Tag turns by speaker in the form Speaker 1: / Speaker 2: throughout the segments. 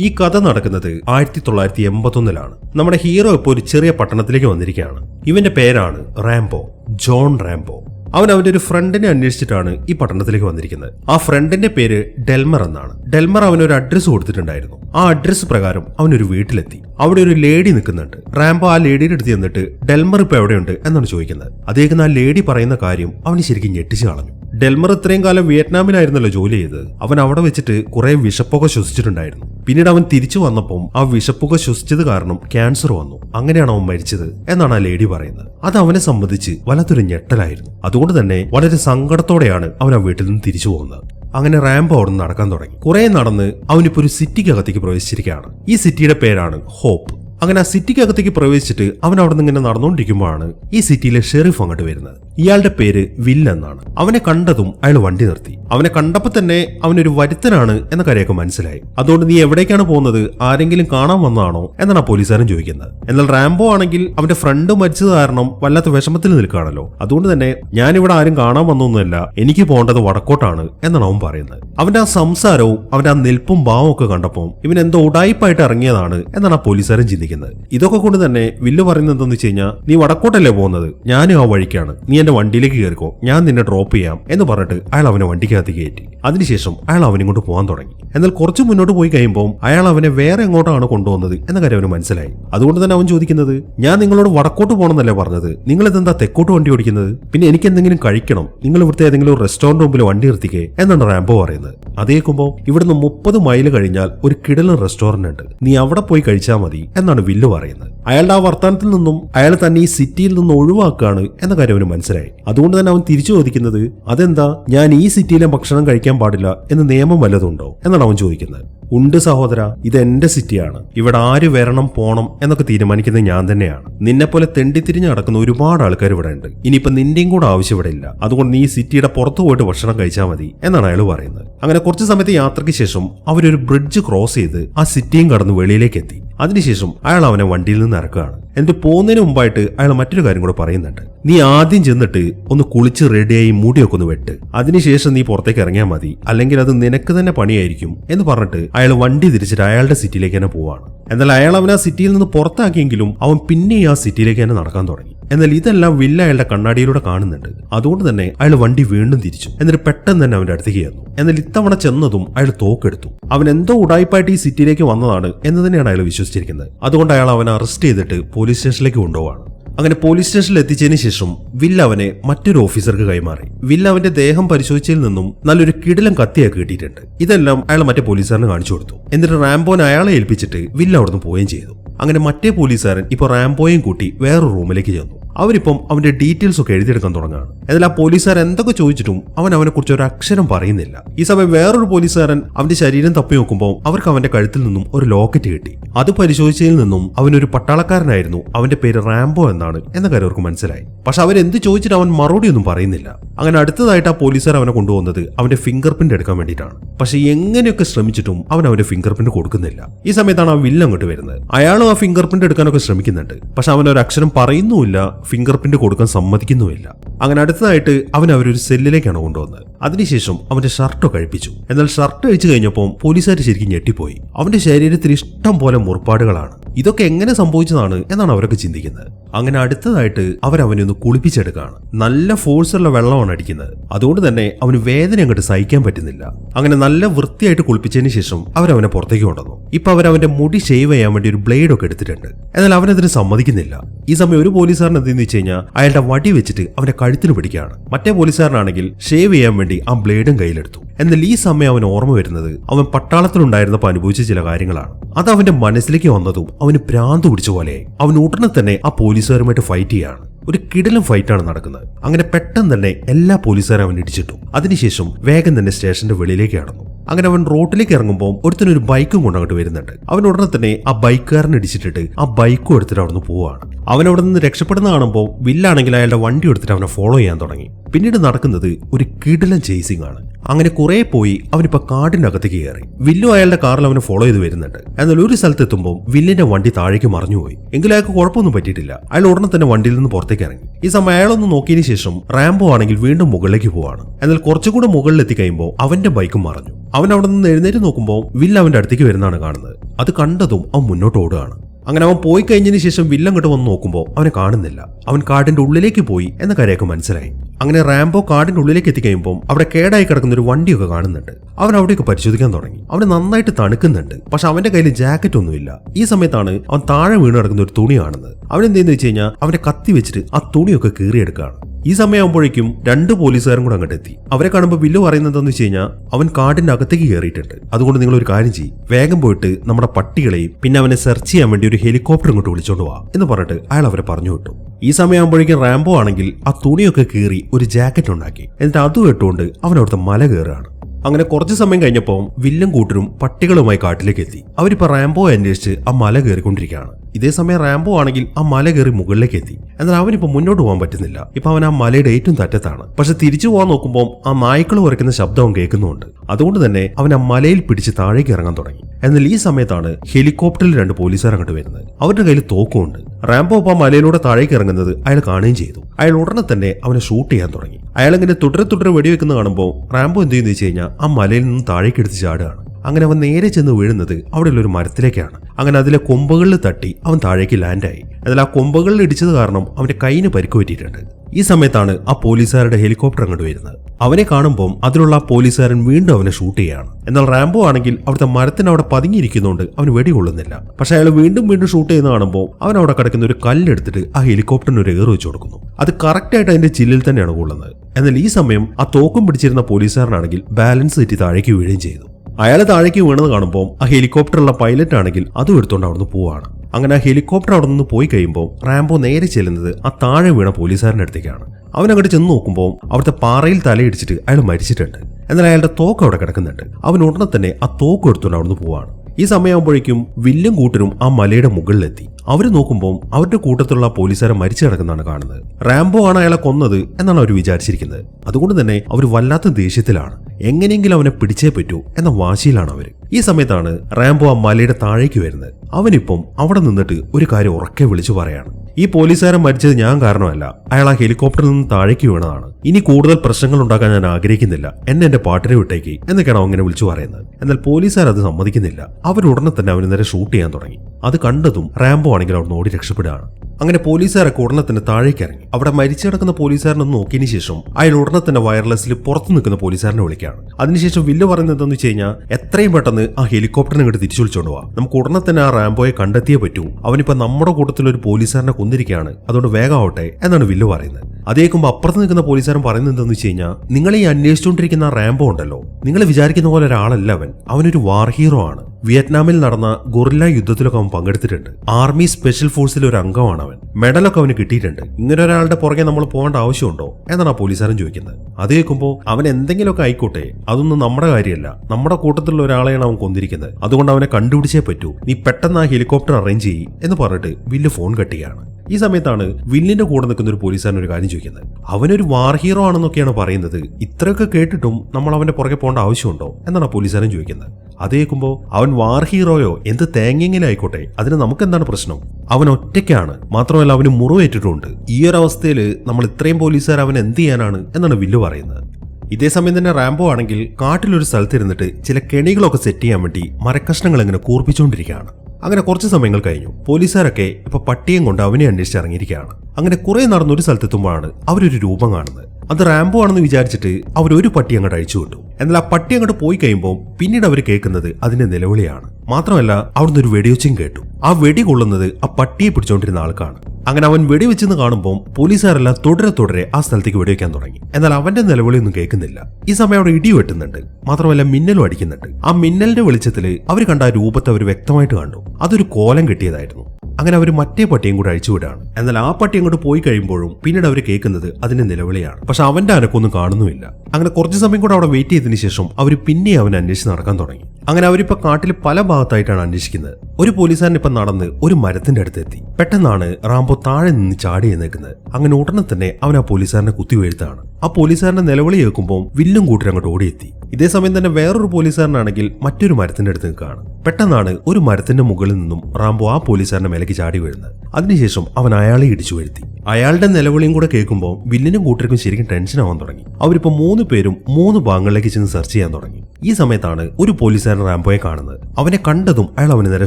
Speaker 1: ഈ കഥ നടക്കുന്നത് ആയിരത്തി തൊള്ളായിരത്തി എൺപത്തൊന്നിലാണ് നമ്മുടെ ഹീറോ ഇപ്പോൾ ഒരു ചെറിയ പട്ടണത്തിലേക്ക് വന്നിരിക്കുകയാണ്. ഇവന്റെ പേരാണ് റാംബോ ജോൺ റാംബോ. അവൻ അവന്റെ ഒരു ഫ്രണ്ടിനെ അന്വേഷിച്ചിട്ടാണ് ഈ പട്ടണത്തിലേക്ക് വന്നിരിക്കുന്നത്. ആ ഫ്രണ്ടിന്റെ പേര് ഡെൽമർ എന്നാണ്. ഡെൽമർ അവന് ഒരു അഡ്രസ്സ് കൊടുത്തിട്ടുണ്ടായിരുന്നു. ആ അഡ്രസ്സ് പ്രകാരം അവൻ ഒരു വീട്ടിലെത്തി. അവിടെ ഒരു ലേഡി നിൽക്കുന്നുണ്ട്. റാംബോ ആ ലേഡിയുടെ അടുത്ത് ചെന്നിട്ട് ഡെൽമർ ഇപ്പൊ എവിടെയുണ്ട് എന്നാണ് ചോദിക്കുന്നത്. അദ്ദേഹം ആ ലേഡി പറയുന്ന കാര്യം അവന് ശരിക്കും ഞെട്ടിച്ചു കളഞ്ഞു. ഡെൽമർ ഇത്രയും കാലം വിയറ്റ്നാമിലായിരുന്നല്ലോ ജോലി ചെയ്തത്. അവൻ അവിടെ വെച്ചിട്ട് കുറെ വിഷപ്പുക ശ്വസിച്ചിട്ടുണ്ടായിരുന്നു. പിന്നീട് അവൻ തിരിച്ചു വന്നപ്പം ആ വിഷപ്പുക ശ്വസിച്ചത് കാരണം ക്യാൻസർ വന്നു. അങ്ങനെയാണ് അവൻ മരിച്ചത് എന്നാണ് ആ ലേഡി പറയുന്നത്. അത് അവനെ സംബന്ധിച്ച് വല്ലാത്തൊരു ഞെട്ടലായിരുന്നു. അതുകൊണ്ട് തന്നെ വളരെ സങ്കടത്തോടെയാണ് അവൻ ആ വീട്ടിൽ നിന്ന് തിരിച്ചു പോകുന്നത്. അങ്ങനെ റാമ്പ് അവിടെ നടക്കാൻ തുടങ്ങി. കുറെ നടന്ന് അവനിപ്പോ ഒരു സിറ്റിക്കകത്തേക്ക് പ്രവേശിച്ചിരിക്കുകയാണ്. ഈ സിറ്റിയുടെ പേരാണ് ഹോപ്പ്. അങ്ങനെ ആ സിറ്റിക്കകത്തേക്ക് പ്രവേശിച്ചിട്ട് അവൻ അവിടെ നിന്ന് ഇങ്ങനെ നടന്നുകൊണ്ടിരിക്കുമ്പോഴാണ് ഈ സിറ്റിയിലെ ഷെറിഫ് അങ്ങോട്ട് വരുന്നത്. ഇയാളുടെ പേര് വിൽ എന്നാണ്. അവനെ കണ്ടതും അയാൾ വണ്ടി നിർത്തി. അവനെ കണ്ടപ്പോൾ തന്നെ അവനൊരു വരുത്തനാണ് എന്ന കാര്യമൊക്കെ മനസ്സിലായി. അതുകൊണ്ട് നീ എവിടേക്കാണ് പോകുന്നത്? ആരെങ്കിലും കാണാൻ വന്നതാണോ? എന്നാണ് ആ പോലീസുകാരൻ ചോദിക്കുന്നത്. എന്നാൽ റാംബോ ആണെങ്കിൽ അവന്റെ ഫ്രണ്ട് മരിച്ചത് കാരണം വല്ലാത്ത വിഷമത്തിൽ നിൽക്കുകയാണല്ലോ. അതുകൊണ്ട് തന്നെ ഞാനിവിടെ ആരും കാണാൻ വന്നൊന്നുമല്ല എനിക്ക് പോകേണ്ടത് വടക്കോട്ടാണ് എന്നാണ് അവൻ പറയുന്നത്. അവന്റെ ആ സംസാരവും അവന്റെ ആ നിൽപ്പും ഭാവവും ഒക്കെ കണ്ടപ്പോൾ ഇവൻ എന്തോ ഉടായിപ്പായിട്ട് ഇറങ്ങിയതാണ് എന്നാണ് ആ പോലീസുകാരൻ ചിന്തിക്കുന്നത്. ഇതൊക്കെ കൊണ്ട് തന്നെ വില്ല് പറയുന്നത് എന്തെന്ന് വെച്ച് കഴിഞ്ഞാൽ നീ വടക്കോട്ടല്ലേ പോകുന്നത്? ഞാനും ആ വഴിക്കാണ്. നീ എന്റെ വണ്ടിയിലേക്ക് കയറിക്കോ ഞാൻ നിന്നെ ഡ്രോപ്പ് ചെയ്യാം. എന്ന് പറഞ്ഞിട്ട് അയാൾ അവനെ വണ്ടിക്കകത്ത് കയറ്റി. അതിനുശേഷം അയാൾ അവനെ കൊണ്ട് പോകാൻ തുടങ്ങി. എന്നാൽ കുറച്ച് മുന്നോട്ട് പോയി കഴിയുമ്പോൾ അയാൾ അവനെ വേറെ എങ്ങോട്ടാണ് കൊണ്ടുപോകുന്നത് എന്ന കാര്യം അവന് മനസ്സിലായി. അതുകൊണ്ട് തന്നെ അവൻ ചോദിക്കുന്നത് ഞാൻ നിങ്ങളോട് വടക്കോട്ട് പോകണമെന്നല്ലേ പറഞ്ഞത്? നിങ്ങൾ ഇതെന്താ തെക്കോട്ട് വണ്ടി ഓടിക്കുന്നത്? പിന്നെ എനിക്ക് എന്തെങ്കിലും കഴിക്കണം. നിങ്ങൾ ഇവിടുത്തെ ഏതെങ്കിലും റെസ്റ്റോറന്റ് മുമ്പിൽ വണ്ടി നിർത്തിക്കേ. എന്നാണ് റാംബോ പറയുന്നത്. അതേക്കുമ്പോൾ ഇവിടുന്ന് മുപ്പത് മൈൽ കഴിഞ്ഞാൽ ഒരു കിടലൻ റെസ്റ്റോറന്റ് ഉണ്ട്. നീ അവിടെ പോയി കഴിച്ചാൽ മതി എന്നാണ് വില്ല് പറയുന്നത്. അയാളുടെ ആ വർത്തമാനത്തിൽ നിന്നും അയാൾ തന്നെ ഈ സിറ്റിയിൽ നിന്ന് ഒഴിവാക്കുകയാണ് എന്ന കാര്യം അവന് മനസ്സിലായി. അതുകൊണ്ട് തന്നെ അവൻ തിരിച്ചു ചോദിക്കുന്നത് അതെന്താ? ഞാൻ ഈ സിറ്റിയിലെ ഭക്ഷണം കഴിക്കാൻ പാടില്ല എന്ന് നിയമം വല്ലതുണ്ടോ? എന്നാണ് അവൻ ചോദിക്കുന്നത്. ഉണ്ട് സഹോദര ഇത് എന്റെ സിറ്റിയാണ്. ഇവിടെ ആര് വരണം പോണം എന്നൊക്കെ തീരുമാനിക്കുന്നത് ഞാൻ തന്നെയാണ്. നിന്നെ പോലെ തെണ്ടിത്തിരിഞ്ഞ് നടക്കുന്ന ഒരുപാട് ആൾക്കാർ ഇവിടെ ഉണ്ട്. ഇനിയിപ്പോ നിന്റെയും കൂടെ ആവശ്യം ഇവിടെ ഇല്ല. അതുകൊണ്ട് നീ സിറ്റിയുടെ പുറത്തു പോയിട്ട് ഭക്ഷണം കഴിച്ചാൽ മതി എന്നാണ് അയാൾ പറയുന്നത്. അങ്ങനെ കുറച്ച് സമയത്ത് യാത്രയ്ക്ക് ശേഷം അവരൊരു ബ്രിഡ്ജ് ക്രോസ് ചെയ്ത് ആ സിറ്റിയും കടന്ന് വെളിയിലേക്ക് എത്തി. അതിനുശേഷം അയാൾ അവനെ വണ്ടിയിൽ നിന്ന് ഇറക്കുകയാണ്. എന്നിട്ട് പോകുന്നതിന് മുമ്പായിട്ട് അയാൾ മറ്റൊരു കാര്യം കൂടെ പറയുന്നുണ്ട്. നീ ആദ്യം ചെന്നിട്ട് ഒന്ന് കുളിച്ച് റെഡിയായി മൂടിയൊക്കെ ഒന്ന് വെട്ട്. അതിനുശേഷം നീ പുറത്തേക്ക് ഇറങ്ങിയാൽ മതി. അല്ലെങ്കിൽ അത് നിനക്ക് തന്നെ പണിയായിരിക്കും എന്ന് പറഞ്ഞിട്ട് അയാൾ വണ്ടി തിരിച്ചിട്ട് അയാളുടെ സിറ്റിയിലേക്ക് തന്നെ പോവാണ്. എന്നാൽ അയാൾ അവൻ ആ സിറ്റിയിൽ നിന്ന് പുറത്താക്കിയെങ്കിലും അവൻ പിന്നെ ആ സിറ്റിയിലേക്ക് തന്നെ നടക്കാൻ തുടങ്ങി. എന്നാൽ ഇതെല്ലാം വില്ല അയാളുടെ കണ്ണാടിയിലൂടെ കാണുന്നുണ്ട്. അതുകൊണ്ട് തന്നെ അയാൾ വണ്ടി വീണ്ടും തിരിച്ചു. എന്നിട്ട് പെട്ടെന്ന് തന്നെ അവന്റെ അടുത്തേക്ക് ചെന്നു. എന്നാൽ ഇത്തവണ ചെന്നതും അയാൾ തോക്കെടുത്തു. അവൻ എന്തോ ഉടായ്പായിട്ട് ഈ സിറ്റിയിലേക്ക് വന്നതാണ് എന്ന് തന്നെയാണ് അയാൾ വിശ്വസിച്ചിരിക്കുന്നത്. അതുകൊണ്ട് അയാൾ അവനെ അറസ്റ്റ് ചെയ്തിട്ട് പോലീസ് സ്റ്റേഷനിലേക്ക് കൊണ്ടുപോവാണ്. അങ്ങനെ പോലീസ് സ്റ്റേഷനിൽ എത്തിച്ചതിന് ശേഷം വില്ല അവനെ മറ്റൊരു ഓഫീസർക്ക് കൈമാറി. വില്ല അവന്റെ ദേഹം പരിശോധിച്ചതിൽ നിന്നും നല്ലൊരു കിടിലം കത്തിയാക്കി കിട്ടിയിട്ടുണ്ട്. ഇതെല്ലാം അയാൾ മറ്റേ പോലീസുകാരന് കാണിച്ചു കൊടുത്തു. എന്നിട്ട് റാംബോൻ അയാളെ ഏൽപ്പിച്ചിട്ട് വില്ല അവിടുന്ന് പോവുകയും ചെയ്തു. അങ്ങനെ മറ്റേ പോലീസുകാരൻ ഇപ്പോൾ റാംബോയും കൂട്ടി വേറൊരു റൂമിലേക്ക് ചെന്നു. അവരിപ്പം അവന്റെ ഡീറ്റെയിൽസ് ഒക്കെ എഴുതിയെടുക്കാൻ തുടങ്ങുകയാണ്. എന്നാൽ ആ പോലീസുകാരൻ എന്തൊക്കെ ചോദിച്ചിട്ടും അവൻ അവനെ കുറിച്ച് ഒരു അക്ഷരം പറയുന്നില്ല. ഈ സമയം വേറൊരു പോലീസുകാരൻ അവന്റെ ശരീരം തപ്പി നോക്കുമ്പോൾ അവർക്ക് അവന്റെ കഴുത്തിൽ നിന്നും ഒരു ലോക്കറ്റ് കിട്ടി. അത് പരിശോധിച്ചതിൽ നിന്നും അവനൊരു പട്ടാളക്കാരനായിരുന്നു. അവന്റെ പേര് റാംബോ എന്നാണ് എന്ന കാര്യം അവർക്ക് മനസ്സിലായി. പക്ഷെ അവരെന്ത് ചോദിച്ചിട്ട് അവൻ മറുപടി ഒന്നും പറയുന്നില്ല. അങ്ങനെ അടുത്തതായിട്ട് ആ പോലീസുകാർ അവനെ കൊണ്ടുപോകുന്നത് അവന്റെ ഫിംഗർ പ്രിന്റ് എടുക്കാൻ വേണ്ടിയിട്ടാണ്. പക്ഷെ എങ്ങനെയൊക്കെ ശ്രമിച്ചിട്ടും അവൻ അവന്റെ ഫിംഗർ പ്രിന്റ് കൊടുക്കുന്നില്ല. ഈ സമയത്താണ് ആ വില്ല് അങ്ങോട്ട് വരുന്നത്. അയാളും ആ ഫിംഗർ പ്രിന്റ് എടുക്കാനൊക്കെ ശ്രമിക്കുന്നുണ്ട്. പക്ഷെ അവൻ ഒരു അക്ഷരം പറയുന്നുമില്ല. ഫിംഗർ പ്രിന്റ് കൊടുക്കാൻ സമ്മതിക്കുന്നുമില്ല. അങ്ങനെ അടുത്തതായിട്ട് അവൻ അവരൊരു സെല്ലിലേക്കാണ് കൊണ്ടുവന്നത്. അതിനുശേഷം അവന്റെ ഷർട്ട് കഴിപ്പിച്ചു. എന്നാൽ ഷർട്ട് അഴിച്ചു കഴിഞ്ഞപ്പോൾ പോലീസുകാർ ശരിക്കും ഞെട്ടിപ്പോയി. അവന്റെ ശരീരത്തിൽ ഇഷ്ടം പോലെ മുറിപ്പാടുകളാണ്. ഇതൊക്കെ എങ്ങനെ സംഭവിച്ചതാണ് എന്നാണ് അവരൊക്കെ ചിന്തിക്കുന്നത്. അങ്ങനെ അടുത്തതായിട്ട് അവരവനെ ഒന്ന് കുളിപ്പിച്ചെടുക്കുകയാണ്. നല്ല ഫോഴ്സുള്ള വെള്ളമാണ് അടിക്കുന്നത്. അതുകൊണ്ട് തന്നെ അവന് വേദന അങ്ങോട്ട് സഹിക്കാൻ പറ്റുന്നില്ല. അങ്ങനെ നല്ല വൃത്തിയായിട്ട് കുളിപ്പിച്ചതിന് ശേഷം അവരവനെ പുറത്തേക്ക് കൊണ്ടുവന്നു. ഇപ്പൊ അവരവന്റെ മുടി ഷേവ് ചെയ്യാൻ വേണ്ടി ഒരു ബ്ലേഡ് ഒക്കെ എടുത്തിട്ടുണ്ട്. എന്നാൽ അവനതിന് സമ്മതിക്കുന്നില്ല. ഈ സമയം ഒരു പോലീസുകാരൻ എന്തെന്ന് വെച്ച് കഴിഞ്ഞാൽ അയാളുടെ വടി വെച്ചിട്ട് അവന്റെ കഴുത്തിന് പിടിക്കുകയാണ്. മറ്റേ പോലീസുകാരനാണെങ്കിൽ ഷേവ് ചെയ്യാൻ വേണ്ടി ആ ബ്ലേഡും കയ്യിലെടുത്തു. എന്നാൽ ഈ സമയം അവൻ ഓർമ്മ വരുന്നത് അവൻ പട്ടാളത്തിലുണ്ടായിരുന്നപ്പോൾ അനുഭവിച്ച ചില കാര്യങ്ങളാണ്. അത് അവന്റെ മനസ്സിലേക്ക് വന്നതും അവന് ഭ്രാന്ത് പിടിച്ച പോലെ അവൻ ഉടനെ തന്നെ ആ പോലീസുകാരുമായിട്ട് ഫൈറ്റ് ചെയ്യാണ് ഒരു കിടലും ഫൈറ്റാണ് നടക്കുന്നത്. അങ്ങനെ പെട്ടെന്ന് തന്നെ എല്ലാ പോലീസുകാരും അവൻ ഇടിച്ചിട്ടു. അതിനുശേഷം വേഗം തന്നെ സ്റ്റേഷന്റെ വെളിയിലേക്ക് കടന്നു. അങ്ങനെ അവൻ റോഡിലേക്ക് ഇറങ്ങുമ്പോൾ ഒരുത്തനൊരു ബൈക്കും കൊണ്ടങ്ങോട്ട് വരുന്നുണ്ട്. അവൻ ഉടനെ തന്നെ ആ ബൈക്കുകാരനെ ഇടിച്ചിട്ടിട്ട് ആ ബൈക്കും എടുത്തിട്ട് അവിടുന്ന് പോവുകയാണ് അവൻ അവിടെ നിന്ന് രക്ഷപ്പെടുന്ന കാണുമ്പോൾ വില്ലാണെങ്കിൽ അയാളുടെ വണ്ടി എടുത്തിട്ട് അവനെ ഫോളോ ചെയ്യാൻ തുടങ്ങി. പിന്നീട് നടക്കുന്നത് ഒരു കിടലൻ ചേസിംഗ് ആണ്. അങ്ങനെ കുറെ പോയി അവനിപ്പോ കാടിന്റെ അകത്തേക്ക് കയറി. വില്ലു അയാളുടെ കാറിൽ അവനെ ഫോളോ ചെയ്ത് വരുന്നുണ്ട്. എന്നാൽ ഒരു സ്ഥലത്ത് എത്തുമ്പോൾ വില്ലിന്റെ വണ്ടി താഴേക്ക് മറിഞ്ഞുപോയി. എങ്കിലും അയാൾക്ക് കുഴപ്പമൊന്നും പറ്റിയിട്ടില്ല. അയാൾ ഉടനെ തന്നെ വണ്ടിയിൽ നിന്ന് പുറത്തേക്ക് ഇറങ്ങി. ഈ സമയം അയാളൊന്ന് നോക്കിയതിനു ശേഷം റാംബോ ആണെങ്കിൽ വീണ്ടും മുകളിലേക്ക് പോവാണ്. എന്നാൽ കുറച്ചുകൂടെ മുകളിലെത്തി കഴിയുമ്പോൾ അവന്റെ ബൈക്കും മറഞ്ഞു. അവൻ അവിടെ നിന്ന് എഴുന്നേറ്റ് നോക്കുമ്പോൾ വില്ല അവന്റെ അടുത്തേക്ക് വരുന്നതാണ് കാണുന്നത്. അത് കണ്ടതും അവൻ മുന്നോട്ട് ഓടുകയാണ്. അങ്ങനെ അവൻ പോയി കഴിഞ്ഞതിന് ശേഷം വില്ലൻ അങ്ങോട്ട് വന്ന് നോക്കുമ്പോൾ അവനെ കാണുന്നില്ല. അവൻ കാടിന്റെ ഉള്ളിലേക്ക് പോയി എന്ന കാര്യമൊക്കെ മനസ്സിലായി. അങ്ങനെ റാംബോ കാടിന്റെ ഉള്ളിലേക്ക് എത്തിക്കഴിയുമ്പോൾ അവിടെ കേടായി കിടക്കുന്ന ഒരു വണ്ടിയൊക്കെ കാണുന്നുണ്ട്. അവൻ അവിടെയൊക്കെ പരിശോധിക്കാൻ തുടങ്ങി. അവനെ നന്നായിട്ട് തണുക്കുന്നുണ്ട്. പക്ഷെ അവന്റെ കയ്യിൽ ജാക്കറ്റ് ഒന്നുമില്ല ഈ സമയത്താണ് അവൻ താഴെ വീണ് കിടക്കുന്ന ഒരു തുണി കാണുന്നത്. അവൻ എന്തെന്ന് വെച്ച് കഴിഞ്ഞാൽ അവന്റെ കത്തി വെച്ചിട്ട് ആ തുണിയൊക്കെ കീറിയെടുക്കുകയാണ്. ഈ സമയമാകുമ്പോഴേക്കും രണ്ട് പോലീസുകാരും കൂടെ അങ്ങോട്ട് എത്തി അവരെ കാണുമ്പോൾ വില്ലു പറയുന്നത് എന്താണെന്ന് വെച്ച് കഴിഞ്ഞാൽ അവൻ കാടിന്റെ അകത്തേക്ക് കയറിയിട്ടുണ്ട്. അതുകൊണ്ട് നിങ്ങൾ ഒരു കാര്യം ചെയ്യും. വേഗം പോയിട്ട് നമ്മുടെ പട്ടികളെയും പിന്നെ അവനെ സെർച്ച് ചെയ്യാൻ വേണ്ടി ഒരു ഹെലികോപ്റ്റർ ഇങ്ങോട്ട് വിളിച്ചോണ്ട് പോവാ എന്ന് പറഞ്ഞിട്ട് അയാൾ അവരെ പറഞ്ഞു വിട്ടു. ഈ സമയമാകുമ്പോഴേക്കും റാംബോ ആണെങ്കിൽ ആ തുണിയൊക്കെ കീറി ഒരു ജാക്കറ്റ് ഉണ്ടാക്കി. എന്നിട്ട് അതും ഇട്ടുകൊണ്ട് അവൻ അവിടുത്തെ മല കയറുകയാണ്. അങ്ങനെ കുറച്ച് സമയം കഴിഞ്ഞപ്പോൾ വില്ലും കൂട്ടരും പട്ടികളുമായി കാട്ടിലേക്ക് എത്തി. അവരിപ്പോൾ റാംബോ അന്വേഷിച്ച് ആ മല കയറിക്കൊണ്ടിരിക്കുകയാണ്. ഇതേ സമയം റാംബോ ആണെങ്കിൽ ആ മല കയറി മുകളിലേക്ക് എത്തി. എന്നാൽ അവനിപ്പോ മുന്നോട്ട് പോകാൻ പറ്റുന്നില്ല. ഇപ്പൊ അവൻ ആ മലയുടെ ഏറ്റവും തറ്റത്താണ്. പക്ഷെ തിരിച്ചു പോകാൻ നോക്കുമ്പോൾ ആ നായ്ക്കൾ ഉറക്കുന്ന ശബ്ദവും കേൾക്കുന്നുണ്ട് അതുകൊണ്ട് തന്നെ അവൻ ആ മലയിൽ പിടിച്ച് താഴേക്ക് ഇറങ്ങാൻ തുടങ്ങി. എന്നാൽ ഈ സമയത്താണ് ഹെലികോപ്റ്ററിൽ രണ്ട് പോലീസുകാർ അങ്ങോട്ട് വരുന്നത്. അവരുടെ കയ്യിൽ തോക്കുമുണ്ട്. റാംബോ ആ മലയിലൂടെ താഴേക്ക് ഇറങ്ങുന്നത് അയാൾ കാണുകയും ചെയ്തു. അയാൾ ഉടനെ തന്നെ അവനെ ഷൂട്ട് ചെയ്യാൻ തുടങ്ങി. അയാൾ ഇങ്ങനെ തുടരെ തുടരെ വെടിവെക്കുന്ന കാണുമ്പോൾ റാംബോ എന്ത് ചെയ്യുന്നു വെച്ച് കഴിഞ്ഞാൽ ആ മലയിൽ നിന്ന് താഴേക്ക് എടുത്ത് ചാടുകയാണ്. അങ്ങനെ അവൻ നേരെ ചെന്ന് വീഴുന്നത് അവിടെയുള്ള ഒരു മരത്തിലേക്കാണ്. അങ്ങനെ അതിലെ കൊമ്പുകളിൽ തട്ടി അവൻ താഴേക്ക് ലാൻഡായി എന്നാൽ ആ കൊമ്പുകളിൽ ഇടിച്ചത് കാരണം അവന്റെ കൈയിന് പരിക്ക് ഈ സമയത്താണ് ആ പോലീസുകാരുടെ ഹെലികോപ്റ്റർ അങ്ങോട്ട് വരുന്നത്. അവനെ കാണുമ്പോൾ അതിലുള്ള ആ പോലീസുകാരൻ വീണ്ടും അവനെ ഷൂട്ട് ചെയ്യാണ് എന്നാൽ റാംബോ ആണെങ്കിൽ അവിടുത്തെ മരത്തിന് അവിടെ പതുങ്ങിയിരിക്കുന്നതുകൊണ്ട് അവന് വെടികൊള്ളുന്നില്ല. പക്ഷെ അയാൾ വീണ്ടും വീണ്ടും ഷൂട്ട് ചെയ്യുന്ന കാണുമ്പോൾ അവൻ അവിടെ കിടക്കുന്ന ഒരു കല്ലെടുത്തിട്ട് ആ ഹെലികോപ്റ്ററിന് ഒരു ഏറ് വെച്ച് കൊടുക്കുന്നു. അത് കറക്റ്റായിട്ട് അതിന്റെ ചില്ലിൽ തന്നെയാണ് കൊള്ളുന്നത്. എന്നാൽ ഈ സമയം ആ തോക്കും പിടിച്ചിരുന്ന പോലീസുകാരനാണെങ്കിൽ ബാലൻസ് തെറ്റി താഴേക്ക് വീഴുകയും ചെയ്തു. അയാൾ താഴേക്ക് വീണത് കാണുമ്പോൾ ആ ഹെലികോപ്റ്ററുള്ള പൈലറ്റ് ആണെങ്കിൽ അതും എടുത്തുകൊണ്ട് അവിടുന്ന് പോവാണ്. അങ്ങനെ ആ ഹെലികോപ്റ്റർ അവിടെ നിന്ന് പോയി കഴിയുമ്പോൾ റാംബോ നേരെ ചെല്ലുന്നത് ആ താഴെ വീണ പോലീസുകാരന്റെ അടുത്തേക്കാണ്. അവൻ അങ്ങോട്ട് ചെന്ന് നോക്കുമ്പോൾ അവിടുത്തെ പാറയിൽ തലയിടിച്ചിട്ട് അയാൾ മരിച്ചിട്ടുണ്ട്. എന്നാൽ അയാളുടെ തോക്ക് അവിടെ കിടക്കുന്നുണ്ട്. അവൻ ഉടനെ തന്നെ ആ തോക്ക് എടുത്തുകൊണ്ട് അവിടുന്ന് പോവാണ്. ഈ സമയമാകുമ്പോഴേക്കും വില്ലും കൂട്ടരും ആ മലയുടെ മുകളിലെത്തി. അവർ നോക്കുമ്പോൾ അവരുടെ കൂട്ടത്തിലുള്ള പോലീസുകാരെ മരിച്ചു കിടക്കുന്നതാണ് കാണുന്നത്. റാംബോ ആണ് അയാളെ കൊന്നത് എന്നാണ് അവർ വിചാരിച്ചിരിക്കുന്നത്. അതുകൊണ്ട് തന്നെ അവർ വല്ലാത്ത ദേഷ്യത്തിലാണ്. എങ്ങനെയെങ്കിലും അവനെ പിടിച്ചേ പറ്റൂ എന്ന വാശിയിലാണ് അവർ ഈ സമയത്താണ് റാംബോ ആ മലയുടെ താഴേക്ക് വരുന്നത്. അവനിപ്പം അവിടെ നിന്നിട്ട് ഒരു കാര്യം ഉറക്കെ വിളിച്ചു പറയാണ്. ഈ പോലീസുകാരൻ മരിച്ചത് ഞാൻ കാരണമല്ല. അയാൾ ആ ഹെലികോപ്റ്ററിൽ നിന്ന് താഴേക്ക് വീണതാണ്. ഇനി കൂടുതൽ പ്രശ്നങ്ങൾ ഉണ്ടാക്കാൻ ഞാൻ ആഗ്രഹിക്കുന്നില്ല. എന്നെ എന്റെ പാട്ടിനെ വിട്ടേക്ക് എന്നൊക്കെയാണ് അവൻ ഇങ്ങനെ വിളിച്ചു പറയുന്നത്. എന്നാൽ പോലീസുകാർ അത് സമ്മതിക്കുന്നില്ല. അവരുടനെ തന്നെ അവന് നേരെ ഷൂട്ട് ചെയ്യാൻ തുടങ്ങി. അത് കണ്ടതും റാംബോ ആണെങ്കിൽ അവിടെ ഓടി രക്ഷപ്പെടുകയാണ്. അങ്ങനെ പോലീസുകാരൊക്കെ ഉടനെ തന്നെ താഴേക്ക് ഇറങ്ങി. അവിടെ മരിച്ചു കിടക്കുന്ന പോലീസുകാരനെ ഒന്ന് നോക്കിയതിനു ശേഷം അയാൾ ഉടനെ തന്നെ വയർലെസ്സിൽ പുറത്തു നിൽക്കുന്ന പോലീസുകാരനെ വിളിക്കുകയാണ്. അതിനുശേഷം വില്ല് പറയുന്നത് എന്താണെന്ന് വെച്ച് കഴിഞ്ഞാൽ എത്രയും പെട്ടെന്ന് ആ ഹെലികോപ്റ്ററിനെ ഇങ്ങോട്ട് തിരിച്ചു വിളിച്ചോണ്ട് പോവാം. നമുക്ക് ഉടനെ തന്നെ ആ റാംബോയെ കണ്ടെത്തിയേ പറ്റൂ. അവനിപ്പോ നമ്മുടെ കൂട്ടത്തിൽ ഒരു പോലീസുകാരനെ കൊന്നിരിക്കുകയാണ്. അതുകൊണ്ട് വേഗം ആവട്ടെ എന്നാണ് വില്ലു പറയുന്നത്. അതേക്കുമ്പോൾ അപ്പുറത്ത് നിൽക്കുന്ന പോലീസുകാരൻ പറയുന്നത് എന്താണെന്ന് വെച്ച് കഴിഞ്ഞാൽ നിങ്ങൾ ഈ അന്വേഷിച്ചുകൊണ്ടിരിക്കുന്ന റാംബോ ഉണ്ടല്ലോ. നിങ്ങൾ വിചാരിക്കുന്ന പോലെ ഒരാളല്ല അവൻ. അവനൊരു വാർ ഹീറോ ആണ്. വിയറ്റ്നാമിൽ നടന്ന ഗൊറില്ല യുദ്ധത്തിലൊക്കെ അവൻ പങ്കെടുത്തിട്ടുണ്ട്. ആർമി സ്പെഷ്യൽ ഫോഴ്സിലെ ഒരു അംഗമാണ് അവൻ. മെഡലൊക്കെ അവന് കിട്ടിയിട്ടുണ്ട്. ഇങ്ങനെ ഒരാളുടെ പുറകെ നമ്മൾ പോകേണ്ട ആവശ്യമുണ്ടോ? എന്നാണ് ആ പോലീസുകാരൻ ചോദിക്കുന്നത്. അത് കേൾക്കുമ്പോൾ അവൻ എന്തെങ്കിലുമൊക്കെ ആയിക്കോട്ടെ. അതൊന്നും നമ്മുടെ കാര്യമല്ല. നമ്മുടെ കൂട്ടത്തിലുള്ള ഒരാളെയാണ് അവൻ കൊന്നിരിക്കുന്നത്. അതുകൊണ്ട് അവനെ കണ്ടുപിടിച്ചേ പറ്റൂ. നീ പെട്ടെന്ന് ആ ഹെലികോപ്റ്റർ അറേഞ്ച് ചെയ്യ് എന്ന് പറഞ്ഞിട്ട് വില്ല് ഫോൺ കട്ടിയാണ് ഈ സമയത്താണ് വില്ലിന്റെ കൂടെ നിൽക്കുന്ന ഒരു പോലീസുകാരൻ ഒരു കാര്യം ചോദിക്കുന്നത്. അവനൊരു വാർ ഹീറോ ആണെന്നൊക്കെയാണ് പറയുന്നത്. ഇത്രയൊക്കെ കേട്ടിട്ടും നമ്മൾ അവന്റെ പുറകെ പോകേണ്ട ആവശ്യമുണ്ടോ? എന്നാണ് പോലീസുകാരൻ ചോദിക്കുന്നത്. അത് കേൾക്കുമ്പോൾ അവൻ വാർ ഹീറോയോ എന്ത് തേങ്ങെങ്കിലും ആയിക്കോട്ടെ അതിന് നമുക്ക് എന്താണ് പ്രശ്നം? അവൻ ഒറ്റയ്ക്കാണ്. മാത്രമല്ല അവന് മുറിവേറ്റിട്ടുണ്ട്. ഈ ഒരു അവസ്ഥയിൽ നമ്മൾ ഇത്രയും പോലീസുകാർ അവൻ എന്ത് ചെയ്യാനാണ്? എന്നാണ് വില്ലു പറയുന്നത്. ഇതേ സമയം തന്നെ റാംബോ ആണെങ്കിൽ കാട്ടിലൊരു സ്ഥലത്തിരുന്നിട്ട് ചില കെണികളൊക്കെ സെറ്റ് ചെയ്യാൻ വേണ്ടി മരക്കഷ്ണങ്ങൾ ഇങ്ങനെ കൂർപ്പിച്ചുകൊണ്ടിരിക്കുകയാണ്. അങ്ങനെ കുറച്ച് സമയങ്ങൾ കഴിഞ്ഞു. പോലീസുകാരൊക്കെ ഇപ്പൊ പട്ടിയും കൊണ്ട് അവനെ അന്വേഷിച്ച് ഇറങ്ങിയിരിക്കുകയാണ്. അങ്ങനെ കുറെ നടന്ന ഒരു സ്ഥലത്തെത്തുമ്പോഴാണ് അവരൊരു രൂപം കാണുന്നത്. അത് റാംബോ ആണെന്ന് വിചാരിച്ചിട്ട് അവർ ഒരു പട്ടി അങ്ങോട്ട് അഴിച്ചു വിട്ടു. എന്നാൽ ആ പട്ടി അങ്ങോട്ട് പോയി കഴിയുമ്പോൾ പിന്നീട് അവർ കേൾക്കുന്നത് അതിന്റെ നിലവിളിയാണ്. മാത്രമല്ല അവിടുന്ന് ഒരു വെടിയൊച്ചയും കേട്ടു. ആ വെടി കൊള്ളുന്നത് ആ പട്ടിയെ പിടിച്ചുകൊണ്ടിരുന്ന ആൾക്കാണ്. അങ്ങനെ അവൻ വെടിവെച്ചെന്ന് കാണുമ്പോൾ പോലീസുകാരെല്ലാം തുടരെ തുടരെ ആ സ്ഥലത്തേക്ക് വെടിവെക്കാൻ തുടങ്ങി. എന്നാൽ അവന്റെ നിലവിളിയൊന്നും കേൾക്കുന്നില്ല. ഈ സമയം അവിടെ ഇടി വെട്ടുന്നുണ്ട്. മാത്രമല്ല മിന്നലും അടിക്കുന്നുണ്ട്. ആ മിന്നലിന്റെ വെളിച്ചത്തിൽ അവർ കണ്ട ആ രൂപത്തെ അവർ വ്യക്തമായിട്ട് കണ്ടു. അതൊരു കോലം കിട്ടിയതായിരുന്നു. അങ്ങനെ അവർ മറ്റേ പട്ടിയും കൂടെ അഴിച്ചുവിടാണ് എന്നാൽ ആ പട്ടി അങ്ങോട്ട് പോയി കഴിയുമ്പോഴും പിന്നീട് അവർ കേൾക്കുന്നത് അതിന്റെ നിലവിളിയാണ്. പക്ഷെ അവന്റെ അനക്കൊന്നും കാണുന്നുമില്ല. അങ്ങനെ കുറച്ച് സമയം കൂടെ അവിടെ വെയിറ്റ് ചെയ്തതിനു ശേഷം അവർ പിന്നെ അവൻ അന്വേഷിച്ച് നടക്കാൻ തുടങ്ങി. അങ്ങനെ അവരിപ്പോ കാട്ടിൽ പല ഭാഗത്തായിട്ടാണ് അന്വേഷിക്കുന്നത്. ഒരു പോലീസുകാരൻ ഇപ്പം നടന്ന് ഒരു മരത്തിന്റെ അടുത്തെത്തി. പെട്ടെന്നാണ് റാംബോ താഴെ നിന്ന് ചാടി നിൽക്കുന്നത് അങ്ങനെ ഉടനെ തന്നെ അവൻ ആ പോലീസുകാരനെ കുത്തി വീഴ്ത്താണ് ആ പോലീസുകാരന്റെ നിലവിളി കേൾക്കുമ്പോൾ വില്ലും കൂട്ടി അങ്ങോട്ട് ഓടിയെത്തി. ഇതേ സമയം തന്നെ വേറൊരു പോലീസുകാരനാണെങ്കിൽ മറ്റൊരു മരത്തിന്റെ അടുത്ത് നിൽക്കുകയാണ്. പെട്ടെന്നാണ് ഒരു മരത്തിന്റെ മുകളിൽ നിന്നും റാംബോ ആ പോലീസുകാരന്റെ മേലേക്ക് ചാടി വീഴുന്നത്. അതിനുശേഷം അവൻ അയാളെ ഇടിച്ചു വീഴ്ത്തി. അയാളുടെ നിലവിളിയും കൂടെ കേൾക്കുമ്പോൾ വില്ലിനും കൂട്ടർക്കും ശരിക്കും ടെൻഷൻ ആവാൻ തുടങ്ങി. അവരിപ്പോ മൂന്ന് പേരും മൂന്ന് ഭാഗങ്ങളിലേക്ക് ചെന്ന് സെർച്ച് ചെയ്യാൻ തുടങ്ങി. ഈ സമയത്താണ് ഒരു പോലീസുകാരൻ റാംബോയെ കാണുന്നത്. അവനെ കണ്ടതും അയാൾ അവന് നേരെ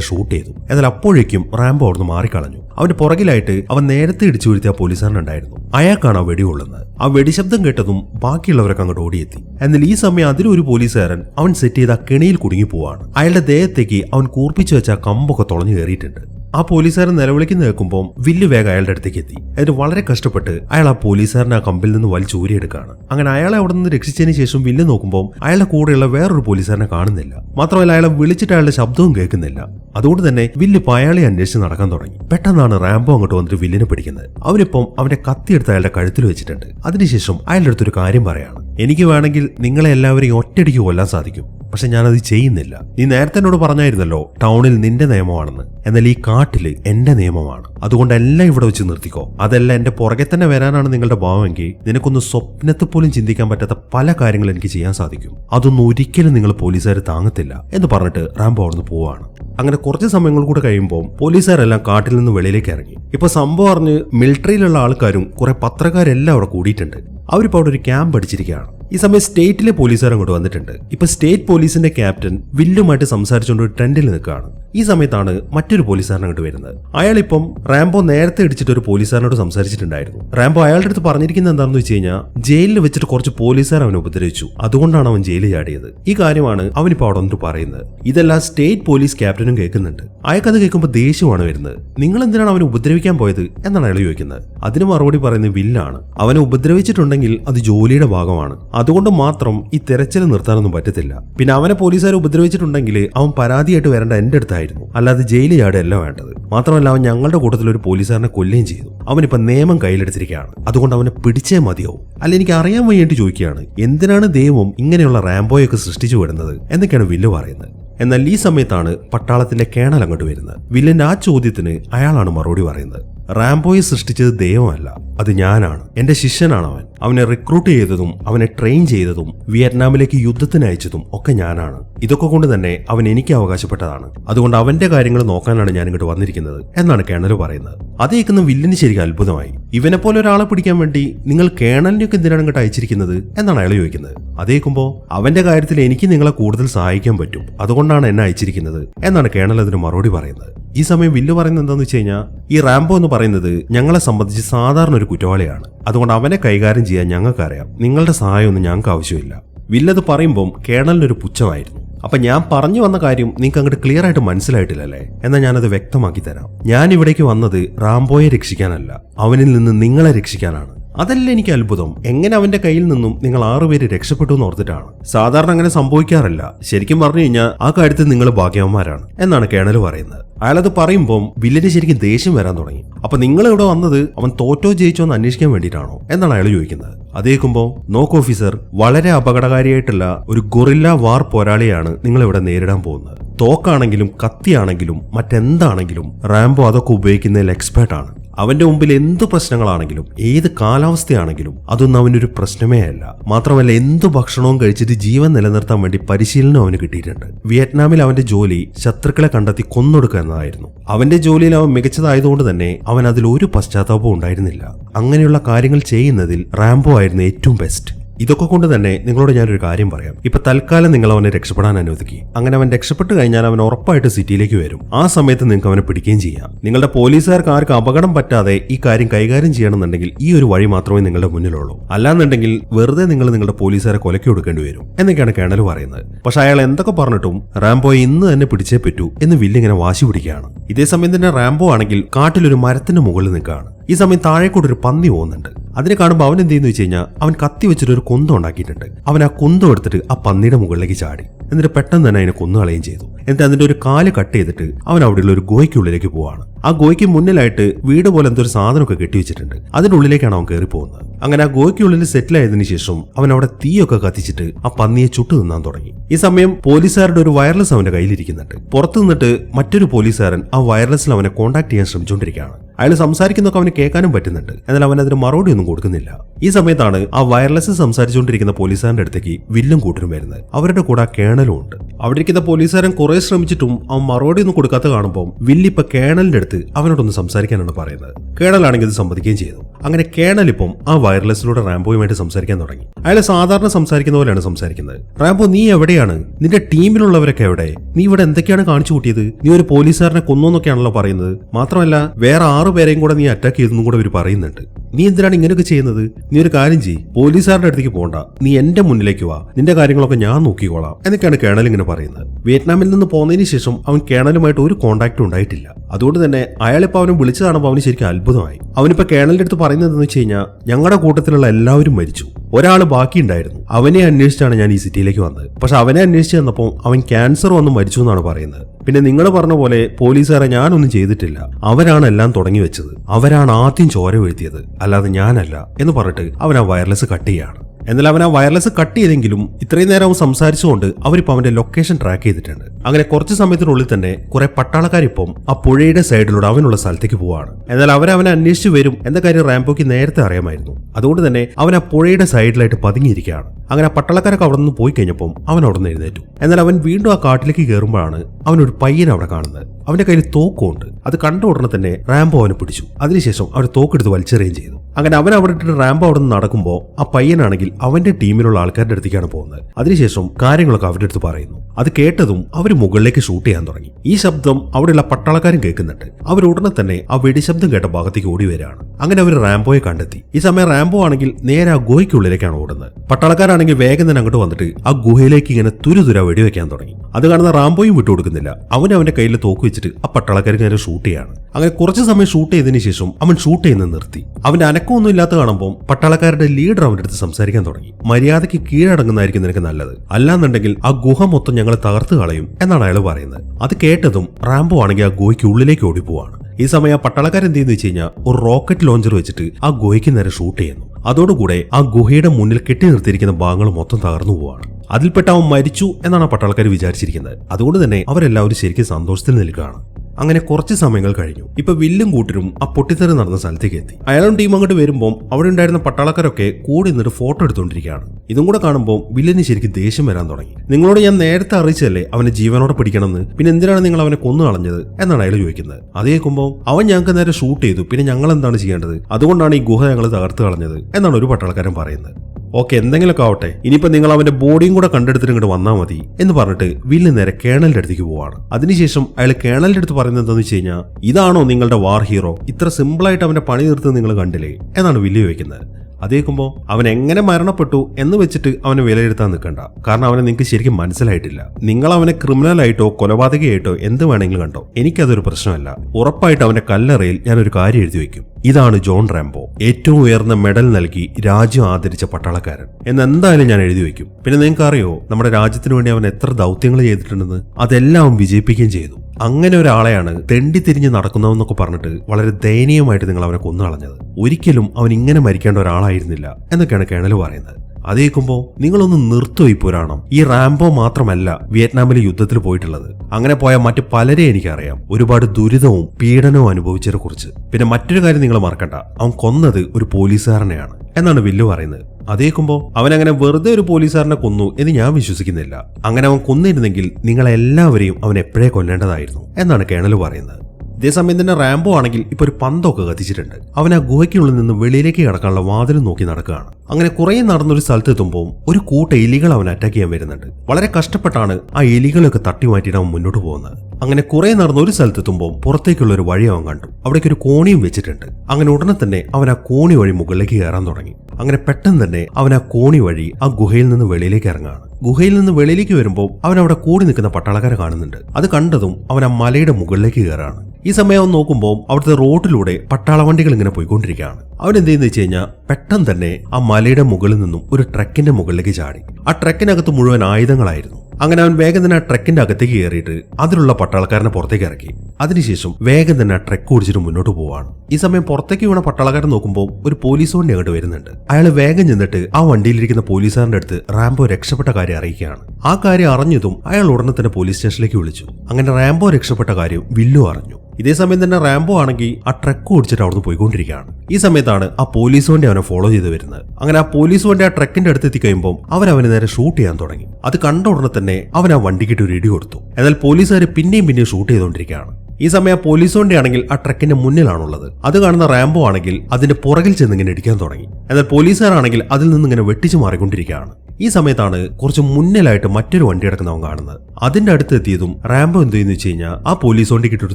Speaker 1: ഷൂട്ട് ചെയ്തു. എന്നാൽ അപ്പോഴേക്കും റാംബോ അവിടുന്ന് മാറിക്കളഞ്ഞു. അവന്റെ പുറകിലായിട്ട് അവൻ നേരത്തെ ഇടിച്ചു വീഴ്ത്തിയ പോലീസുകാരനുണ്ടായിരുന്നു. അയാൾക്കാണ് ആ വെടി കൊള്ളുന്നത്. ആ വെടിശബ്ദം കേട്ടതും ബാക്കിയുള്ളവരൊക്കെ അങ്ങോട്ട് ഓടിയെത്തി. എന്നാൽ ഈ സമയം അതിലൊരു പോലീസുകാരൻ അവൻ സെറ്റ് ചെയ്ത കെണിയിൽ കുടുങ്ങി പോവാണ് അയാളുടെ ദേഹത്തേക്ക് അവൻ കൂർപ്പിച്ചു വെച്ച കമ്പൊക്കെ തുളഞ്ഞു കയറിയിട്ടുണ്ട്. ആ പോലീസുകാരൻ നിലവിളിക്കുന്ന കേൾക്കുമ്പോൾ വില്ല് വേഗം അയാളുടെ അടുത്തേക്ക് എത്തി. എന്നിട്ട് വളരെ കഷ്ടപ്പെട്ട് അയാൾ ആ പോലീസുകാരനെ ആ കമ്പിൽ നിന്ന് വലിച്ചൂരിയെടുക്കുകയാണ് അങ്ങനെ അയാളെ അവിടെ നിന്ന് രക്ഷിച്ചതിന് ശേഷം വില്ല് നോക്കുമ്പോൾ അയാളുടെ കൂടെയുള്ള വേറൊരു പോലീസുകാരനെ കാണുന്നില്ല. മാത്രമല്ല അയാളെ വിളിച്ചിട്ട് അയാളുടെ ശബ്ദവും കേൾക്കുന്നില്ല. അതുകൊണ്ട് തന്നെ വില്ല് പയാളെ അന്വേഷിച്ച് നടക്കാൻ തുടങ്ങി. പെട്ടെന്നാണ് റാംബോ അങ്ങോട്ട് വന്നിട്ട് വില്ലിനെ പിടിക്കുന്നത്. അവനിപ്പം അവന്റെ കത്തിയെടുത്ത് അയാളുടെ കഴുത്തിൽ വെച്ചിട്ടുണ്ട്. അതിനുശേഷം അയാളുടെ അടുത്തൊരു കാര്യം പറയാണ്. എനിക്ക് വേണമെങ്കിൽ നിങ്ങളെ എല്ലാവരെയും ഒറ്റയടിക്ക് കൊല്ലാൻ സാധിക്കും. പക്ഷെ ഞാനത് ചെയ്യുന്നില്ല. നീ നേരത്തെ എന്നോട് പറഞ്ഞായിരുന്നല്ലോ ടൗണിൽ നിന്റെ നിയമമാണെന്ന്. എന്നാൽ ഈ കാട്ടിൽ എന്റെ നിയമമാണ്. അതുകൊണ്ട് എല്ലാം ഇവിടെ വെച്ച് നിർത്തിക്കോ. അതെല്ലാം എന്റെ പുറകെ തന്നെ വരാനാണ് നിങ്ങളുടെ ഭാവമെങ്കിൽ നിനക്കൊന്ന് സ്വപ്നത്തിൽ പോലും ചിന്തിക്കാൻ പറ്റാത്ത പല കാര്യങ്ങളും എനിക്ക് ചെയ്യാൻ സാധിക്കും. അതൊന്നും ഒരിക്കലും നിങ്ങൾ പോലീസുകാർ താങ്ങത്തില്ല എന്ന് പറഞ്ഞിട്ട് റാംബോ അവിടുന്ന് പോവാണ്. അങ്ങനെ കുറച്ച് സമയങ്ങൾ കൂടെ കഴിയുമ്പോൾ പോലീസുകാരെല്ലാം കാട്ടിൽ നിന്ന് വെളിയിലേക്ക് ഇറങ്ങി. ഇപ്പൊ സംഭവം അറിഞ്ഞ് മിലിറ്ററിയിലുള്ള ആൾക്കാരും കുറെ പത്രക്കാരെല്ലാം അവിടെ കൂടിയിട്ടുണ്ട്. അവരിപ്പോൾ അവിടെ ഒരു ക്യാമ്പ് അടിച്ചിരിക്കുകയാണ്. ഈ സമയം സ്റ്റേറ്റിലെ പോലീസുകാർ അങ്ങോട്ട് വന്നിട്ടുണ്ട്. ഇപ്പൊ സ്റ്റേറ്റ് പോലീസിന്റെ ക്യാപ്റ്റൻ വില്ലുമായിട്ട് സംസാരിച്ചുകൊണ്ട് ട്രെൻഡിൽ നിൽക്കുകയാണ്. ഈ സമയത്താണ് മറ്റൊരു പോലീസുകാരൻ അങ്ങോട്ട് വരുന്നത്. അയാൾ അയാളിപ്പം റാംബോ നേരത്തെ ഇടിച്ചിട്ട് ഒരു പോലീസുകാരനോട് സംസാരിച്ചിട്ടുണ്ടായിരുന്നു. റാംബോ അയാളുടെ അടുത്ത് പറഞ്ഞിരിക്കുന്നത് എന്താണെന്ന് വെച്ച് കഴിഞ്ഞാൽ ജയിലിൽ വെച്ചിട്ട് കുറച്ച് പോലീസുകാർ അവനെ ഉപദ്രവിച്ചു. അതുകൊണ്ടാണ് അവൻ ജയിലിൽ ചാടിയത്. ഈ കാര്യമാണ് അവനിപ്പോ അവിടെ വന്നിട്ട് പറയുന്നത്. ഇതെല്ലാം സ്റ്റേറ്റ് പോലീസ് ക്യാപ്റ്റനും കേൾക്കുന്നുണ്ട്. അയാൾക്കത് കേൾക്കുമ്പോൾ ദേഷ്യമാണ് വരുന്നത്. നിങ്ങൾ എന്തിനാണ് അവനെ ഉപദ്രവിക്കാൻ പോയത് എന്നാണ് അയാൾ ചോദിക്കുന്നത്. അതിന് മറുപടി പറയുന്നത് വില്ലാണ്. അവനെ ഉപദ്രവിച്ചിട്ടുണ്ടെങ്കിൽ അത് ജോലിയുടെ ഭാഗമാണ്. അതുകൊണ്ട് മാത്രം ഈ തെരച്ചിൽ നിർത്താനൊന്നും പറ്റത്തില്ല. പിന്നെ അവനെ പോലീസുകാർ ഉപദ്രവിച്ചിട്ടുണ്ടെങ്കിൽ അവൻ പരാതിയായിട്ട് വരേണ്ട എന്റെ അടുത്തായിരുന്നു അല്ലാതെ ജയിലിൽ ചാടുകയല്ല വേണ്ടത്. മാത്രമല്ല അവൻ ഞങ്ങളുടെ കൂട്ടത്തിൽ ഒരു പോലീസുകാരനെ കൊല്ലുകയും ചെയ്തു. അവനിപ്പോ നിയമം കയ്യിലെടുത്തിരിക്കുകയാണ്. അതുകൊണ്ട് അവനെ പിടിച്ചേ മതിയാവും. അല്ല എനിക്ക് അറിയാൻ വയ്യായിട്ട് ചോദിക്കുകയാണ് എന്തിനാണ് ദൈവം ഇങ്ങനെയുള്ള റാംബോയൊക്കെ സൃഷ്ടിച്ചു വിടുന്നത്? എന്നൊക്കെയാണ് വില്ലു പറയുന്നത്. എന്നാൽ ഈ സമയത്താണ് പട്ടാളത്തിന്റെ കേണൽ അങ്ങോട്ട് വരുന്നത്. വില്ലന്റെ ആ ചോദ്യത്തിന് അയാളാണ് മറുപടി പറയുന്നത്. റാംബോയെ സൃഷ്ടിച്ചത് ദൈവമല്ല അത് ഞാനാണ്. എന്റെ ശിഷ്യനാണ് അവൻ. അവനെ റിക്രൂട്ട് ചെയ്തതും അവനെ ട്രെയിൻ ചെയ്തതും വിയറ്റ്നാമിലേക്ക് യുദ്ധത്തിന് അയച്ചതും ഒക്കെ ഞാനാണ്. ഇതൊക്കെ കൊണ്ട് തന്നെ അവൻ എനിക്ക് അവകാശപ്പെട്ടതാണ്. അതുകൊണ്ട് അവന്റെ കാര്യങ്ങൾ നോക്കാനാണ് ഞാൻ ഇങ്ങോട്ട് വന്നിരിക്കുന്നത് എന്നാണ് കേണൽ പറയുന്നത്. അത് കേൾക്കുന്ന വില്ലിന് ശരിക്കും അത്ഭുതമായി. ഇവനെ പോലെ ഒരാളെ പിടിക്കാൻ വേണ്ടി നിങ്ങൾ കേണലിനൊക്കെ എന്തിനാണ് ഇങ്ങോട്ട് അയച്ചിരിക്കുന്നത് എന്നാണ് അയാൾ ചോദിക്കുന്നത്. അത് കേൾക്കുമ്പോൾ അവന്റെ കാര്യത്തിൽ എനിക്ക് നിങ്ങളെ കൂടുതൽ സഹായിക്കാൻ പറ്റും. അതുകൊണ്ടാണ് എന്നെ അയച്ചിരിക്കുന്നത് എന്നാണ് കേണൽ അതിന് മറുപടി പറയുന്നത്. ഈ സമയം വില്ല് പറയുന്നത് എന്താണെന്ന് വെച്ച് കഴിഞ്ഞാൽ ഈ റാംബോ എന്ന് പറയുന്നത് ഞങ്ങളെ സംബന്ധിച്ച് സാധാരണ ഒരു കുറ്റവാളിയാണ്. അതുകൊണ്ട് അവനെ കൈകാര്യം ചെയ്യാൻ ഞങ്ങൾക്കറിയാം. നിങ്ങളുടെ സഹായമൊന്നും ഞങ്ങൾക്ക് ആവശ്യമില്ല. വില്ലത് പറയുമ്പം കേണലിനൊരു പുച്ഛമായിരുന്നു. അപ്പൊ ഞാൻ പറഞ്ഞു വന്ന കാര്യം നിങ്ങൾക്ക് അങ്ങോട്ട് ക്ലിയർ ആയിട്ട് മനസ്സിലായിട്ടില്ലല്ലേ? എന്നാൽ ഞാനത് വ്യക്തമാക്കി തരാം. ഞാൻ ഇവിടേക്ക് വന്നത് റാംബോയെ രക്ഷിക്കാനല്ല. അവനിൽ നിന്ന് നിങ്ങളെ രക്ഷിക്കാനാണ്. അതല്ല എനിക്ക് അത്ഭുതം. എങ്ങനെ അവന്റെ കയ്യിൽ നിന്നും നിങ്ങൾ ആറുപേര് രക്ഷപ്പെട്ടു എന്ന് ഓർത്തിട്ടാണ്. സാധാരണ അങ്ങനെ സംഭവിക്കാറില്ല. ശരിക്കും പറഞ്ഞു കഴിഞ്ഞാൽ ആ കാര്യത്തിൽ നിങ്ങൾ ഭാഗ്യവന്മാരാണ് എന്നാണ് കേണൽ പറയുന്നത്. അയാളത് പറയുമ്പോൾ വില്ലന് ശരിക്കും ദേഷ്യം വരാൻ തുടങ്ങി. അപ്പൊ നിങ്ങൾ ഇവിടെ വന്നത് അവൻ തോറ്റോ ജയിച്ചോ എന്ന് അന്വേഷിക്കാൻ വേണ്ടിയിട്ടാണോ എന്നാണ് അയാൾ ചോദിക്കുന്നത്. അതേക്കുമ്പോൾ നോക്ക് ഓഫീസർ വളരെ അപകടകാരിയായിട്ടുള്ള ഒരു ഗൊറില്ല വാർ പോരാളിയാണ് നിങ്ങൾ ഇവിടെ നേരിടാൻ പോകുന്നത്. തോക്കാണെങ്കിലും കത്തിയാണെങ്കിലും മറ്റെന്താണെങ്കിലും റാംബോ അതൊക്കെ ഉപയോഗിക്കുന്നതിൽ എക്സ്പേർട്ടാണ് അവന്റെ മുമ്പിൽ എന്ത് പ്രശ്നങ്ങളാണെങ്കിലും ഏത് കാലാവസ്ഥയാണെങ്കിലും അതൊന്നും അവനൊരു പ്രശ്നമേ അല്ല. മാത്രമല്ല എന്ത് ഭക്ഷണവും കഴിച്ചിട്ട് ജീവൻ നിലനിർത്താൻ വേണ്ടി പരിശീലനം അവന് കിട്ടിയിട്ടുണ്ട്. വിയറ്റ്നാമിൽ അവന്റെ ജോലി ശത്രുക്കളെ കണ്ടെത്തി കൊന്നൊടുക്കുക എന്നതായിരുന്നു. അവന്റെ ജോലിയിൽ അവൻ മികച്ചതായതുകൊണ്ട് തന്നെ അവൻ അതിൽ ഒരു പശ്ചാത്താപവും ഉണ്ടായിരുന്നില്ല. അങ്ങനെയുള്ള കാര്യങ്ങൾ ചെയ്യുന്നതിൽ റാംബോ ആയിരുന്നു ഏറ്റവും ബെസ്റ്റ് ഇതൊക്കെ കൊണ്ട് തന്നെ നിങ്ങളോട് ഞാനൊരു കാര്യം പറയാം. ഇപ്പൊ തൽക്കാലം നിങ്ങൾ അവനെ രക്ഷപ്പെടാൻ അനുവദിക്കി. അങ്ങനെ അവൻ രക്ഷപ്പെട്ട് കഴിഞ്ഞാൽ അവൻ ഉറപ്പായിട്ട് സിറ്റിയിലേക്ക് വരും. ആ സമയത്ത് നിങ്ങൾക്ക് അവനെ പിടിക്കുകയും ചെയ്യാം. നിങ്ങളുടെ പോലീസുകാർക്ക് ആർക്കും അപകടം പറ്റാതെ ഈ കാര്യം കൈകാര്യം ചെയ്യണമെന്നുണ്ടെങ്കിൽ ഈ ഒരു വഴി മാത്രമേ നിങ്ങളുടെ മുന്നിലുള്ളൂ. അല്ലാന്നുണ്ടെങ്കിൽ വെറുതെ നിങ്ങൾ നിങ്ങളുടെ പോലീസുകാരെ കൊലക്കി കൊടുക്കേണ്ടി വരും. എന്നൊക്കെയാണ് കേണൽ പറയുന്നത്. പക്ഷെ അയാൾ എന്തൊക്കെ പറഞ്ഞിട്ടും റാംബോ ഇന്ന് തന്നെ പിടിച്ചേ പറ്റൂ എന്ന് വില്ലിങ്ങനെ വാശി പിടിക്കുകയാണ്. ഇതേ സമയം തന്നെ റാംബോ ആണെങ്കിൽ കാട്ടിലൊരു മരത്തിന്റെ മുകളിൽ നിൽക്കുകയാണ്. ഈ സമയം താഴേക്കൂടെ ഒരു പന്നി പോകുന്നുണ്ട്. അതിനെ കാണുമ്പോൾ അവൻ എന്ത് ചെയ്യുന്നു വെച്ച് കഴിഞ്ഞാൽ അവൻ കത്തി വെച്ചിട്ട് ഒരു കുന്തം ഉണ്ടാക്കിയിട്ടുണ്ട്. അവൻ ആ കുന്തം എടുത്തിട്ട് ആ പന്നിയുടെ മുകളിലേക്ക് ചാടി. എന്നിട്ട് പെട്ടെന്ന് തന്നെ അതിനെ കൊന്നുകളയും ചെയ്തു. എന്നിട്ട് അതിന്റെ ഒരു കാൽ കട്ട് ചെയ്തിട്ട് അവൻ അവിടെയുള്ള ഒരു ഗോയ്ക്കുള്ളിലേക്ക് പോവാണ്. ആ ഗോയ്ക്ക് മുന്നിലായിട്ട് വീട് പോലെ എന്തൊരു സാധനമൊക്കെ കെട്ടിവെച്ചിട്ടുണ്ട് അതിന്റെ ഉള്ളിലേക്കാണ് അവൻ കയറി പോകുന്നത്. അങ്ങനെ ആ ഗോയ്ക്കുള്ളിൽ സെറ്റിൽ ആയതിനു ശേഷം അവൻ അവിടെ തീയൊക്കെ കത്തിച്ചിട്ട് ആ പന്നിയെ ചുട്ടു നിന്നാൻ തുടങ്ങി. ഈ സമയം പോലീസുകാരുടെ ഒരു വയർലെസ് അവന്റെ കയ്യിലിരിക്കുന്നുണ്ട്. പുറത്തു നിന്നിട്ട് മറ്റൊരു പോലീസുകാരൻ ആ വയർലെസ്സിൽ അവനെ കോൺടാക്ട് ചെയ്യാൻ ശ്രമിച്ചുകൊണ്ടിരിക്കുകയാണ്. അയാൾ സംസാരിക്കുന്നൊക്കെ അവന് കേൾക്കാനും പറ്റുന്നുണ്ട്. എന്നാൽ അവൻ അതിന് മറുപടി ഒന്നും കൊടുക്കുന്നില്ല. ഈ സമയത്താണ് ആ വയർലെസ് സംസാരിച്ചുകൊണ്ടിരിക്കുന്ന പോലീസുകാരുടെ അടുത്തേക്ക് വില്ലും കൂട്ടരും വരുന്നത്. അവരുടെ കൂടെ ആ കേണലും ഉണ്ട്. അവിടെ ഇരിക്കുന്ന പോലീസുകാരൻ കുറെ ശ്രമിച്ചിട്ടും അവൻ മറുപടി ഒന്നും കൊടുക്കാത്ത കാണുമ്പോൾ വില്ലിപ്പൊ കേണലിന്റെ അടുത്ത് അവനോടൊന്ന് സംസാരിക്കാനാണ് പറയുന്നത്. കേണലാണെങ്കിൽ ഇത് സമ്മതിക്കുകയും ചെയ്തു. അങ്ങനെ കേണൽ ഇപ്പം ആ വയർലെസ്സിലൂടെ റാംബോയുമായിട്ട് സംസാരിക്കാൻ തുടങ്ങി. അയാൾ സാധാരണ സംസാരിക്കുന്ന പോലെയാണ് സംസാരിക്കുന്നത്. റാംബോ നീ എവിടെയാണ്? നിന്റെ ടീമിലുള്ളവരൊക്കെ എവിടെ? നീ ഇവിടെ എന്തൊക്കെയാണ് കാണിച്ചു കൂട്ടിയത്? നീ ഒരു പോലീസുകാരനെ കൊന്നൊന്നൊക്കെയാണല്ലോ പറയുന്നത്. മാത്രമല്ല വേറെ ആറു പേരെയും കൂടെ നീ അറ്റാക്ക് ചെയ്തെന്നും കൂടെ ഇവർ പറയുന്നുണ്ട്. നീ എന്തിനാണ് ഇങ്ങനെയൊക്കെ ചെയ്യുന്നത്? നീ ഒരു കാര്യം ചെയ്യ്. പോലീസുകാരുടെ അടുത്തേക്ക് പോകണ്ട നീ എന്റെ മുന്നിലേക്ക് വാ. നിന്റെ കാര്യങ്ങളൊക്കെ ഞാൻ നോക്കിക്കോളാം. എന്നൊക്കെയാണ് കേണൽ ഇങ്ങനെ പറയുന്നത്. വിയറ്റ്നാമിൽ നിന്ന് പോകുന്നതിന് ശേഷം അവൻ കേണലുമായിട്ട് ഒരു കോണ്ടാക്റ്റും ഉണ്ടായിട്ടില്ല. അതുകൊണ്ട് തന്നെ അയാളിപ്പോൾ അവനെ വിളിച്ചു കാണുമ്പോൾ അവന് ശരിക്കും അത്ഭുതമായി. അവനിപ്പോൾ കേണലിന്റെ അടുത്ത് പറയുന്നത് വെച്ച് കഴിഞ്ഞാൽ ഞങ്ങളുടെ കൂട്ടത്തിലുള്ള എല്ലാവരും മരിച്ചു. ഒരാൾ ബാക്കിയുണ്ടായിരുന്നു. അവനെ അന്വേഷിച്ചാണ് ഞാൻ ഈ സിറ്റിയിലേക്ക് വന്നത്. പക്ഷെ അവനെ അന്വേഷിച്ച് വന്നപ്പോൾ അവൻ ക്യാൻസർ വന്ന് മരിച്ചു എന്നാണ് പറയുന്നത്. പിന്നെ നിങ്ങൾ പറഞ്ഞ പോലെ പോലീസുകാരെ ഞാനൊന്നും ചെയ്തിട്ടില്ല. അവരാണ് എല്ലാം തുടങ്ങി വെച്ചത്. അവരാണ് ആദ്യം ചോര വീഴ്ത്തിയത്. അല്ലാതെ ഞാനല്ല എന്ന് പറഞ്ഞിട്ട് അവൻ ആ വയർലെസ് കട്ട് ചെയ്യാണ്. എന്നാൽ അവൻ ആ വയർലെസ് കട്ട് ചെയ്തെങ്കിലും ഇത്രയും നേരം അവൻ സംസാരിച്ചുകൊണ്ട് അവരിപ്പോൾ അവന്റെ ലൊക്കേഷൻ ട്രാക്ക് ചെയ്തിട്ടുണ്ട്. അങ്ങനെ കുറച്ച് സമയത്തിനുള്ളിൽ തന്നെ കുറെ പട്ടാളക്കാരിപ്പം ആ പുഴയുടെ സൈഡിലൂടെ അവനുള്ള സ്ഥലത്തേക്ക് പോവാണ്. എന്നാൽ അവരവനെ അന്വേഷിച്ചു വരും എന്ന കാര്യം റാംബോയ്ക്ക് നേരത്തെ അറിയാമായിരുന്നു. അതുകൊണ്ട് തന്നെ അവൻ ആ പുഴയുടെ സൈഡിലായിട്ട് പതുങ്ങിയിരിക്കുകയാണ്. അങ്ങനെ പട്ടാളക്കാരൊക്കെ അവിടെ നിന്ന് പോയി കഴിഞ്ഞപ്പം അവൻ അവിടെ നിന്ന് എന്നാൽ അവൻ വീണ്ടും ആ കാട്ടിലേക്ക് കയറുമ്പോഴാണ് അവനൊരു പയ്യനെ അവിടെ കാണുന്നത്. അവന്റെ കയ്യിൽ തോക്കുണ്ട്. അത് കണ്ട ഉടനെ തന്നെ റാംബോ അവനെ പിടിച്ചു. അതിനുശേഷം അവർ തോക്കെടുത്ത് വലിച്ചെറിയുകയും ചെയ്തു. അങ്ങനെ അവൻ അവിടെ ഇട്ടിട്ട് റാംബോ അവിടെ നിന്ന് നടക്കുമ്പോൾ ആ പയ്യനാണെങ്കിൽ അവന്റെ ടീമിലുള്ള ആൾക്കാരുടെ അടുത്തേക്കാണ് പോകുന്നത്. അതിനുശേഷം കാര്യങ്ങളൊക്കെ അവരുടെ അടുത്ത് പറയുന്നു. അത് കേട്ടതും അവർ മുകളിലേക്ക് ഷൂട്ട് ചെയ്യാൻ തുടങ്ങി. ഈ ശബ്ദം അവിടെയുള്ള പട്ടാളക്കാരും കേൾക്കുന്നുണ്ട്. അവർ ഉടനെ തന്നെ ആ വെടിശബ്ദം കേട്ട ഭാഗത്തേക്ക് ഓടി വരികയാണ്. അങ്ങനെ അവർ റാംബോയെ കണ്ടെത്തി. ഈ സമയം റാംബോ ആണെങ്കിൽ നേരെ ആ ഗുഹയ്ക്കുള്ളിലേക്കാണ് ഓടുന്നത്. പട്ടാളക്കാരാണെങ്കിൽ വേഗം തന്നെ അങ്ങോട്ട് വന്നിട്ട് ആ ഗുഹയിലേക്ക് ഇങ്ങനെ തുരുതുര വെടിവെക്കാൻ തുടങ്ങി. അത് കാണുന്ന റാംബോയും വിട്ടുകൊടുക്കുന്നില്ല അവൻ അവന്റെ കയ്യിൽ തോക്ക് വെച്ചിട്ട് ആ പട്ടാളക്കാർക്ക് നേരെ ഷൂട്ട് ചെയ്യാണ്. അങ്ങനെ കുറച്ച് സമയം ഷൂട്ട് ചെയ്തതിനു ശേഷം അവൻ ഷൂട്ട് ചെയ്യുന്നത് നിർത്തി. അവന്റെ അനക്കമൊന്നും ഇല്ലാത്ത കാണുമ്പോൾ പട്ടാളക്കാരുടെ ലീഡർ അവന്റെ അടുത്ത് സംസാരിക്കാൻ തുടങ്ങി. മര്യാദയ്ക്ക് കീഴടങ്ങുന്നതായിരിക്കും നിനക്ക് നല്ലത്. അല്ലാന്നുണ്ടെങ്കിൽ ആ ഗുഹ മൊത്തം ഞങ്ങൾ തകർത്ത് കളയും എന്നാണ് അയാൾ പറയുന്നത്. അത് കേട്ടതും റാംബോ ആണെങ്കിൽ ആ ഗുഹയ്ക്ക് ഉള്ളിലേക്ക് ഓടിപ്പോവാണ്. ഈ സമയം ആ പട്ടാളക്കാരൻ എന്ത് വെച്ച് കഴിഞ്ഞാൽ ഒരു റോക്കറ്റ് ലോഞ്ചർ വെച്ചിട്ട് ആ ഗുഹയ്ക്ക് നേരെ ഷൂട്ട് ചെയ്യുന്നു. അതോടുകൂടെ ആ ഗുഹയുടെ മുന്നിൽ കെട്ടി നിർത്തിയിരിക്കുന്ന ഭാഗങ്ങൾ മൊത്തം തകർന്നു പോവാണ്. അതിൽപ്പെട്ട അവൻ മരിച്ചു എന്നാണ് പട്ടാളക്കാർ വിചാരിച്ചിരിക്കുന്നത്. അതുകൊണ്ട് തന്നെ അവരെല്ലാവരും ശരിക്കും സന്തോഷത്തിൽ നിൽക്കുകയാണ്. അങ്ങനെ കുറച്ച് സമയങ്ങൾ കഴിഞ്ഞു. ഇപ്പൊ വില്ലും കൂട്ടരും ആ പൊട്ടിത്തെറി നടന്ന സ്ഥലത്തേക്ക് എത്തി. അയാളും ടീം അങ്ങോട്ട് വരുമ്പോൾ അവിടെ ഉണ്ടായിരുന്ന പട്ടാളക്കാരൊക്കെ കൂടി നിന്നിട്ട് ഫോട്ടോ എടുത്തുകൊണ്ടിരിക്കുകയാണ് ഇതും കൂടെ കാണുമ്പോൾ വില്ലിന് ശരിക്കും ദേഷ്യം വരാൻ തുടങ്ങി. നിങ്ങളോട് ഞാൻ നേരത്തെ അറിയിച്ചല്ലേ അവനെ ജീവനോടെ പിടിക്കണമെന്ന്? പിന്നെ എന്തിനാണ് നിങ്ങൾ അവനെ കൊന്നു കളഞ്ഞത്? എന്നാണ് അയാൾ ചോദിക്കുന്നത്. അത് കേൾക്കുമ്പോൾ അവൻ ഞങ്ങൾക്ക് നേരെ ഷൂട്ട് ചെയ്തു. പിന്നെ ഞങ്ങൾ എന്താണ് ചെയ്യേണ്ടത്? അതുകൊണ്ടാണ് ഈ ഗുഹ ഞങ്ങൾ തകർത്ത് കളഞ്ഞത് എന്നാണ് ഒരു പട്ടാളക്കാരൻ പറയുന്നത്. ഓക്കെ എന്തെങ്കിലുമൊക്കെ ആവട്ടെ. ഇനിയിപ്പോ നിങ്ങൾ അവന്റെ ബോഡിയും കൂടെ കണ്ടെടുത്തിട്ട് ഇങ്ങോട്ട് വന്നാൽ മതി എന്ന് പറഞ്ഞിട്ട് വില്ല് നേരെ കേണലിന്റെ അടുത്തേക്ക് പോവാണ്. അതിനുശേഷം അയാൾ കേണലിന്റെ അടുത്ത് പറയുന്നത് എന്താണെന്ന് വെച്ച് കഴിഞ്ഞാൽ ഇതാണോ നിങ്ങളുടെ വാർ ഹീറോ ഇത്ര സിമ്പിളായിട്ട് അവന്റെ പണി നിർത്തുന്നത് നിങ്ങൾ കണ്ടില്ലേ? എന്നാണ് വില്ല് ചോദിക്കുന്നത്. അതേക്കുമ്പോൾ അവൻ എങ്ങനെ മരണപ്പെട്ടു എന്ന് വെച്ചിട്ട് അവനെ വിലയിരുത്താൻ നിൽക്കണ്ട. കാരണം അവനെ നിങ്ങൾക്ക് ശരിക്കും മനസ്സിലായിട്ടില്ല. നിങ്ങൾ അവനെ ക്രിമിനലായിട്ടോ കൊലപാതകയായിട്ടോ എന്ത് വേണമെങ്കിലും കണ്ടോ? എനിക്കതൊരു പ്രശ്നമല്ല. ഉറപ്പായിട്ട് അവന്റെ കല്ലറയിൽ ഞാനൊരു കാര്യം എഴുതി വെക്കും ഇതാണ് ജോൺ റാംബോ. ഏറ്റവും ഉയർന്ന മെഡൽ നൽകി രാജ്യം ആദരിച്ച പട്ടാളക്കാരൻ. എന്ന് എന്തായാലും ഞാൻ എഴുതി വെക്കും പിന്നെ നിങ്ങൾക്ക് അറിയോ നമ്മുടെ രാജ്യത്തിന് വേണ്ടി അവൻ എത്ര ദൗത്യങ്ങൾ ചെയ്തിട്ടുണ്ടെന്ന്? അതെല്ലാം വിജയിപ്പിക്കുകയും ചെയ്തു. അങ്ങനെ ഒരാളെയാണ് തെണ്ടി തിരിഞ്ഞ് നടക്കുന്നതെന്നൊക്കെ പറഞ്ഞിട്ട് വളരെ ദയനീയമായിട്ട് നിങ്ങൾ അവനെ കൊന്നു കളഞ്ഞത് ഒരിക്കലും അവൻ ഇങ്ങനെ മരിക്കേണ്ട ഒരാളായിരുന്നില്ല എന്നൊക്കെയാണ് കേണൽ പറയുന്നത്. അതേക്കുമ്പോൾ നിങ്ങളൊന്ന് നിർത്തുവയി പോരാണോ. ഈ റാംബോ മാത്രമല്ല വിയറ്റ്നാമിലെ യുദ്ധത്തിൽ പോയിട്ടുള്ളത്. അങ്ങനെ പോയ മറ്റ് പലരെ എനിക്കറിയാം. ഒരുപാട് ദുരിതവും പീഡനവും അനുഭവിച്ചതിനെ കുറിച്ച്. പിന്നെ മറ്റൊരു കാര്യം നിങ്ങൾ മറക്കണ്ട. അവൻ കൊന്നത് ഒരു പോലീസുകാരനെയാണ്. എന്നാണ് വില്ലു പറയുന്നത്. അതേക്കുമ്പോ അവൻ അങ്ങനെ വെറുതെ ഒരു പോലീസുകാരനെ കൊന്നു എന്ന് ഞാൻ വിശ്വസിക്കുന്നില്ല. അങ്ങനെ അവൻ കൊന്നിരുന്നെങ്കിൽ നിങ്ങളെല്ലാവരെയും അവൻ എപ്പോഴേ കൊല്ലേണ്ടതായിരുന്നു എന്നാണ് കേണൽ പറയുന്നത്. ഇതേസമയം തന്നെ റാംബോ ആണെങ്കിൽ ഇപ്പൊ ഒരു പന്തൊക്കെ കത്തിച്ചിട്ടുണ്ട്. അവൻ ആ ഗുഹയ്ക്കുള്ളിൽ നിന്ന് വെളിയിലേക്ക് കടക്കാനുള്ള വാതിലും നോക്കി നടക്കുകയാണ്. അങ്ങനെ കുറെ നടന്നൊരു സ്ഥലത്തെത്തുമ്പോൾ ഒരു കൂട്ട എലികൾ അവൻ അറ്റാക്ക് ചെയ്യാൻ വരുന്നുണ്ട്. വളരെ കഷ്ടപ്പെട്ടാണ് ആ എലികളൊക്കെ തട്ടി മാറ്റിയിട്ട് അവൻ മുന്നോട്ട് പോകുന്നത്. അങ്ങനെ കുറെ നടന്ന ഒരു സ്ഥലത്തെത്തുമ്പോൾ പുറത്തേക്കുള്ള ഒരു വഴി അവൻ കണ്ടു. അവിടേക്ക് ഒരു കോണിയും വെച്ചിട്ടുണ്ട്. അങ്ങനെ ഉടനെ തന്നെ അവൻ ആ കോണി വഴി മുകളിലേക്ക് കയറാൻ തുടങ്ങി. അങ്ങനെ പെട്ടെന്ന് തന്നെ അവൻ ആ കോണി വഴി ആ ഗുഹയിൽ നിന്ന് വെളിയിലേക്ക് ഇറങ്ങുകയാണ്. ഗുഹയിൽ നിന്ന് വെളിയിലേക്ക് വരുമ്പോൾ അവൻ അവിടെ കൂടി നിൽക്കുന്ന പട്ടാളക്കാരെ കാണുന്നുണ്ട്. അത് കണ്ടതും അവൻ ആ മലയുടെ മുകളിലേക്ക് കയറാണ് ഈ സമയം നോക്കുമ്പോൾ അവിടുത്തെ റോഡിലൂടെ പട്ടാള വണ്ടികൾ ഇങ്ങനെ പോയിക്കൊണ്ടിരിക്കുകയാണ്. അവൻ എന്ത് ചെയ്യുന്ന വെച്ച് കഴിഞ്ഞാൽ പെട്ടെന്ന് തന്നെ ആ മലയുടെ മുകളിൽ നിന്നും ഒരു ട്രക്കിന്റെ മുകളിലേക്ക് ചാടി. ആ ട്രക്കിനകത്ത് മുഴുവൻ ആയുധങ്ങളായിരുന്നു. അങ്ങനെ അവൻ വേഗം തന്നെ ആ ട്രക്കിന്റെ അകത്തേക്ക് കയറിയിട്ട് അതിലുള്ള പട്ടാളക്കാരനെ പുറത്തേക്ക് ഇറക്കി. അതിനുശേഷം വേഗം തന്നെ ആ ട്രക്ക് ഓടിച്ചിട്ട് മുന്നോട്ട് പോവാണ്. ഈ സമയം പുറത്തേക്ക് വീണ പട്ടാളക്കാരൻ നോക്കുമ്പോൾ ഒരു പോലീസ് വണ്ടി അങ്ങോട്ട് വരുന്നുണ്ട്. അയാൾ വേഗം ചെന്നിട്ട് ആ വണ്ടിയിലിരിക്കുന്ന പോലീസുകാരന്റെ അടുത്ത് റാംബോ രക്ഷപ്പെട്ട കാര്യം അറിയിക്കുകയാണ്. ആ കാര്യം അറിഞ്ഞതും അയാൾ ഉടനെ തന്നെ പോലീസ് സ്റ്റേഷനിലേക്ക് വിളിച്ചു. അങ്ങനെ റാംബോ രക്ഷപ്പെട്ട കാര്യം വില്ലു അറിഞ്ഞു. ഇതേ സമയം തന്നെ റാംബോ ആണെങ്കിൽ ആ ട്രക്ക് ഓടിച്ചിട്ട് അവിടുന്ന് പോയിക്കൊണ്ടിരിക്കുകയാണ്. ഈ സമയത്താണ് ആ പോലീസ് വണ്ടി അവനെ ഫോളോ ചെയ്ത് വരുന്നത്. അങ്ങനെ ആ പോലീസ് വണ്ടി ആ ട്രക്കിന്റെ അടുത്ത് എത്തിക്കഴിയുമ്പോൾ അവൻ അവന് നേരെ ഷൂട്ട് ചെയ്യാൻ തുടങ്ങി. അത് കണ്ട ഉടനെ തന്നെ അവൻ ആ വണ്ടിക്കിട്ട് ഒരു ഇടി കൊടുത്തു. എന്നാൽ പോലീസുകാർ പിന്നെയും പിന്നെയും ഷൂട്ട് ചെയ്തുകൊണ്ടിരിക്കുകയാണ്. ഈ സമയം പോലീസ് വണ്ടിയാണെങ്കിൽ ആ ട്രക്കിന്റെ മുന്നിലാണുള്ളത്. അത് കാണുന്ന റാംബോ ആണെങ്കിൽ അതിന്റെ പുറകിൽ ചെന്ന് ഇങ്ങനെ ഇടിക്കാൻ തുടങ്ങി. എന്നാൽ പോലീസുകാരാണെങ്കിൽ അതിൽ നിന്ന് ഇങ്ങനെ വെട്ടിച്ചു മാറിക്കൊണ്ടിരിക്കുകയാണ്. ഈ സമയത്താണ് കുറച്ച് മുന്നിലായിട്ട് മറ്റൊരു വണ്ടി കിടക്കുന്നവൻ കാണുന്നത്. അതിന്റെ അടുത്ത് എത്തിയതും റാംബോ എന്ത് ചെയ്യുന്നു വെച്ച് കഴിഞ്ഞാൽ ആ പോലീസ് വണ്ടിക്കിട്ട് ഒരു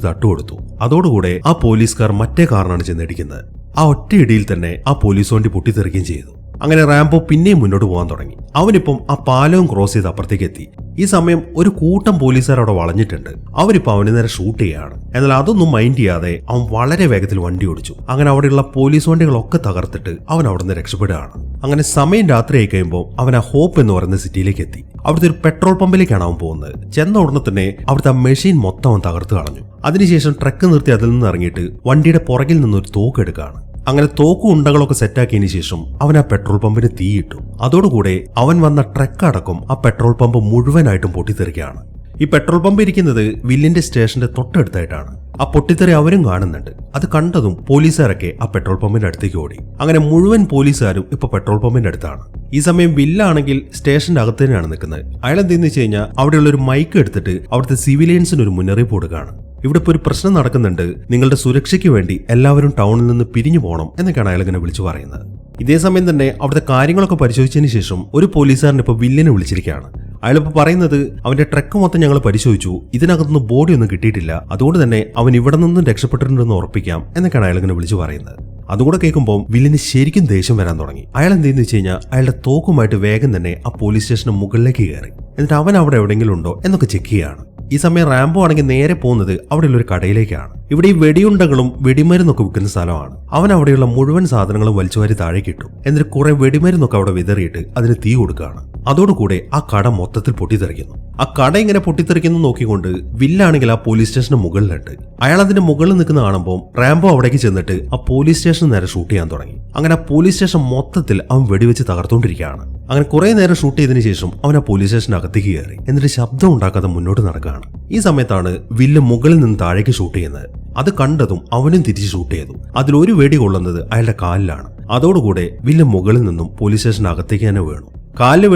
Speaker 1: തട്ട് കൊടുത്തു. അതോടുകൂടെ ആ പോലീസുകാർ മറ്റേ കാറിനാണ് ചെന്നിടിക്കുന്നത് ആ ഒറ്റ ഇടിയിൽ തന്നെ ആ പോലീസ് വണ്ടി പൊട്ടിത്തെറിക്കുകയും ചെയ്തു. അങ്ങനെ റാംപോ പിന്നെയും മുന്നോട്ട് പോകാൻ തുടങ്ങി. അവനിപ്പം ആ പാലവും ക്രോസ് ചെയ്ത് അപ്പുറത്തേക്ക് എത്തി ഈ സമയം ഒരു കൂട്ടം പോലീസുകാർ അവിടെ വളഞ്ഞിട്ടുണ്ട്. അവരിപ്പോ അവന് നേരെ ഷൂട്ട് ചെയ്യാണ് എന്നാൽ അതൊന്നും മൈൻഡ് ചെയ്യാതെ അവൻ വളരെ വേഗത്തിൽ വണ്ടി ഓടിച്ചു. അങ്ങനെ അവിടെയുള്ള പോലീസ് വണ്ടികളൊക്കെ തകർത്തിട്ട് അവൻ അവിടെ നിന്ന് രക്ഷപ്പെടുകയാണ്. അങ്ങനെ സമയം രാത്രിയായി കഴിയുമ്പോൾ അവൻ ആ ഹോപ്പ് എന്ന് പറയുന്ന സിറ്റിയിലേക്ക് എത്തി. അവിടുത്തെ ഒരു പെട്രോൾ പമ്പിലേക്കാണ് അവൻ പോകുന്നത്. ചെന്ന ഉടനെ തന്നെ അവിടുത്തെ ആ മെഷീൻ മൊത്തം അവൻ തകർത്ത് കളഞ്ഞു. അതിനുശേഷം ട്രക്ക് നിർത്തി അതിൽ നിന്ന് ഇറങ്ങിയിട്ട് വണ്ടിയുടെ പുറകിൽ നിന്ന് ഒരു തോക്ക് എടുക്കുകയാണ്. അങ്ങനെ തോക്കും ഉണ്ടകളൊക്കെ സെറ്റാക്കിയതിനു ശേഷം അവൻ ആ പെട്രോൾ പമ്പിന് തീയിട്ടു. അതോടുകൂടെ അവൻ വന്ന ട്രക്ക് അടക്കം ആ പെട്രോൾ പമ്പ് മുഴുവനായിട്ടും പൊട്ടിത്തെറിക്കുകയാണ്. ഈ പെട്രോൾ പമ്പ് ഇരിക്കുന്നത് വില്ലിന്റെ സ്റ്റേഷന്റെ തൊട്ടടുത്തായിട്ടാണ്. ആ പൊട്ടിത്തെറി അവരും കാണുന്നുണ്ട്. അത് കണ്ടതും പോലീസുകാരൊക്കെ ആ പെട്രോൾ പമ്പിന്റെ അടുത്തേക്ക് ഓടി. അങ്ങനെ മുഴുവൻ പോലീസുകാരും ഇപ്പൊ പെട്രോൾ പമ്പിന്റെ അടുത്താണ്. ഈ സമയം വില്ലാണെങ്കിൽ സ്റ്റേഷന്റെ അകത്ത് തന്നെയാണ് നിൽക്കുന്നത്. അയാൾ എന്തെന്ന് വെച്ച് കഴിഞ്ഞാൽ അവിടെയുള്ള ഒരു മൈക്ക് എടുത്തിട്ട് അവിടുത്തെ സിവിലിയൻസിന് ഒരു മുന്നറിയിപ്പ് കൊടുക്കുകയാണ്. ഇവിടെ ഇപ്പോൾ ഒരു പ്രശ്നം നടക്കുന്നുണ്ട്. നിങ്ങളുടെ സുരക്ഷയ്ക്ക് വേണ്ടി എല്ലാവരും ടൗണിൽ നിന്ന് പിരിഞ്ഞു പോകണം എന്നൊക്കെയാണ് അയാൾ ഇങ്ങനെ വിളിച്ചു പറയുന്നത്. ഇതേ സമയം തന്നെ അവിടുത്തെ കാര്യങ്ങളൊക്കെ പരിശോധിച്ചതിന് ശേഷം ഒരു പോലീസുകാരൻ ഇപ്പോൾ വില്ലനെ വിളിച്ചിരിക്കുകയാണ്. അയാളിപ്പോൾ പറയുന്നത് അവന്റെ ട്രക്ക് മൊത്തം ഞങ്ങൾ പരിശോധിച്ചു. ഇതിനകത്തുനിന്ന് ബോഡി ഒന്നും കിട്ടിയിട്ടില്ല. അതുകൊണ്ട് തന്നെ അവൻ ഇവിടെ നിന്നും രക്ഷപ്പെട്ടിട്ടുണ്ടെന്ന് ഉറപ്പിക്കാം എന്നൊക്കെയാണ് അയാൾ ഇങ്ങനെ വിളിച്ചു പറയുന്നത്. അതുകൂടെ കേൾക്കുമ്പോൾ വില്ലിന് ശരിക്കും ദേഷ്യം വരാൻ തുടങ്ങി. അയാൾ എന്തെന്ന് വെച്ച് കഴിഞ്ഞാൽ അയാളുടെ തോക്കുമായിട്ട് വേഗം തന്നെ ആ പോലീസ് സ്റ്റേഷന് മുകളിലേക്ക് കയറി. എന്നിട്ട് അവൻ അവിടെ എവിടെയെങ്കിലും ഉണ്ടോ എന്നൊക്കെ ചെക്ക് ചെയ്യാണ്. ഈ സമയം റാംബോ ആണെങ്കിൽ നേരെ പോകുന്നത് അവിടെയുള്ള ഒരു കടയിലേക്കാണ്. ഇവിടെ ഈ വെടിയുണ്ടകളും വെടിമരുന്നൊക്കെ വിൽക്കുന്ന സ്ഥലമാണ്. അവൻ അവിടെയുള്ള മുഴുവൻ സാധനങ്ങളും വലിച്ചുവാരി താഴേക്ക് ഇട്ടു. എന്നിട്ട് കുറെ വെടിമരുന്നൊക്കെ അവിടെ വിതറിയിട്ട് അതിന് തീ കൊടുക്കുകയാണ്. അതോടുകൂടെ ആ കട മൊത്തത്തിൽ പൊട്ടിത്തെറിക്കുന്നു. ആ കട ഇങ്ങനെ പൊട്ടിത്തെറിക്കുന്നു നോക്കിക്കൊണ്ട് വില്ലാണെങ്കിൽ ആ പോലീസ് സ്റ്റേഷന് മുകളിലുണ്ട് അയാൾ അതിന്റെ മുകളിൽ നിൽക്കുന്ന കാണുമ്പോൾ റാംബോ അവിടേക്ക് ചെന്നിട്ട് ആ പോലീസ് സ്റ്റേഷൻ നേരെ ഷൂട്ട് ചെയ്യാൻ തുടങ്ങി. അങ്ങനെ ആ പോലീസ് സ്റ്റേഷൻ മൊത്തത്തിൽ അവൻ വെടിവെച്ച് തകർത്തുകൊണ്ടിരിക്കുകയാണ്. അങ്ങനെ കുറെ നേരം ഷൂട്ട് ചെയ്തതിനു ശേഷം അവൻ ആ പോലീസ് സ്റ്റേഷൻ അകത്തേക്ക് കയറി. എന്നിട്ട് ശബ്ദം ഉണ്ടാക്കാതെ മുന്നോട്ട് നടക്കുകയാണ്. ഈ സമയത്താണ് വില്ല് മുകളിൽ നിന്ന് താഴേക്ക് ഷൂട്ട് ചെയ്യുന്നത്. അത് കണ്ടതും അവനും തിരിച്ച് ഷൂട്ട് ചെയ്തു. അതിൽ ഒരു വെടി കൊള്ളുന്നത് അയാളുടെ കാലിലാണ്. അതോടുകൂടെ വില്ല് മുകളിൽ നിന്നും പോലീസ് സ്റ്റേഷൻ അകത്തേക്ക് തന്നെ വീണു. കാലിൽ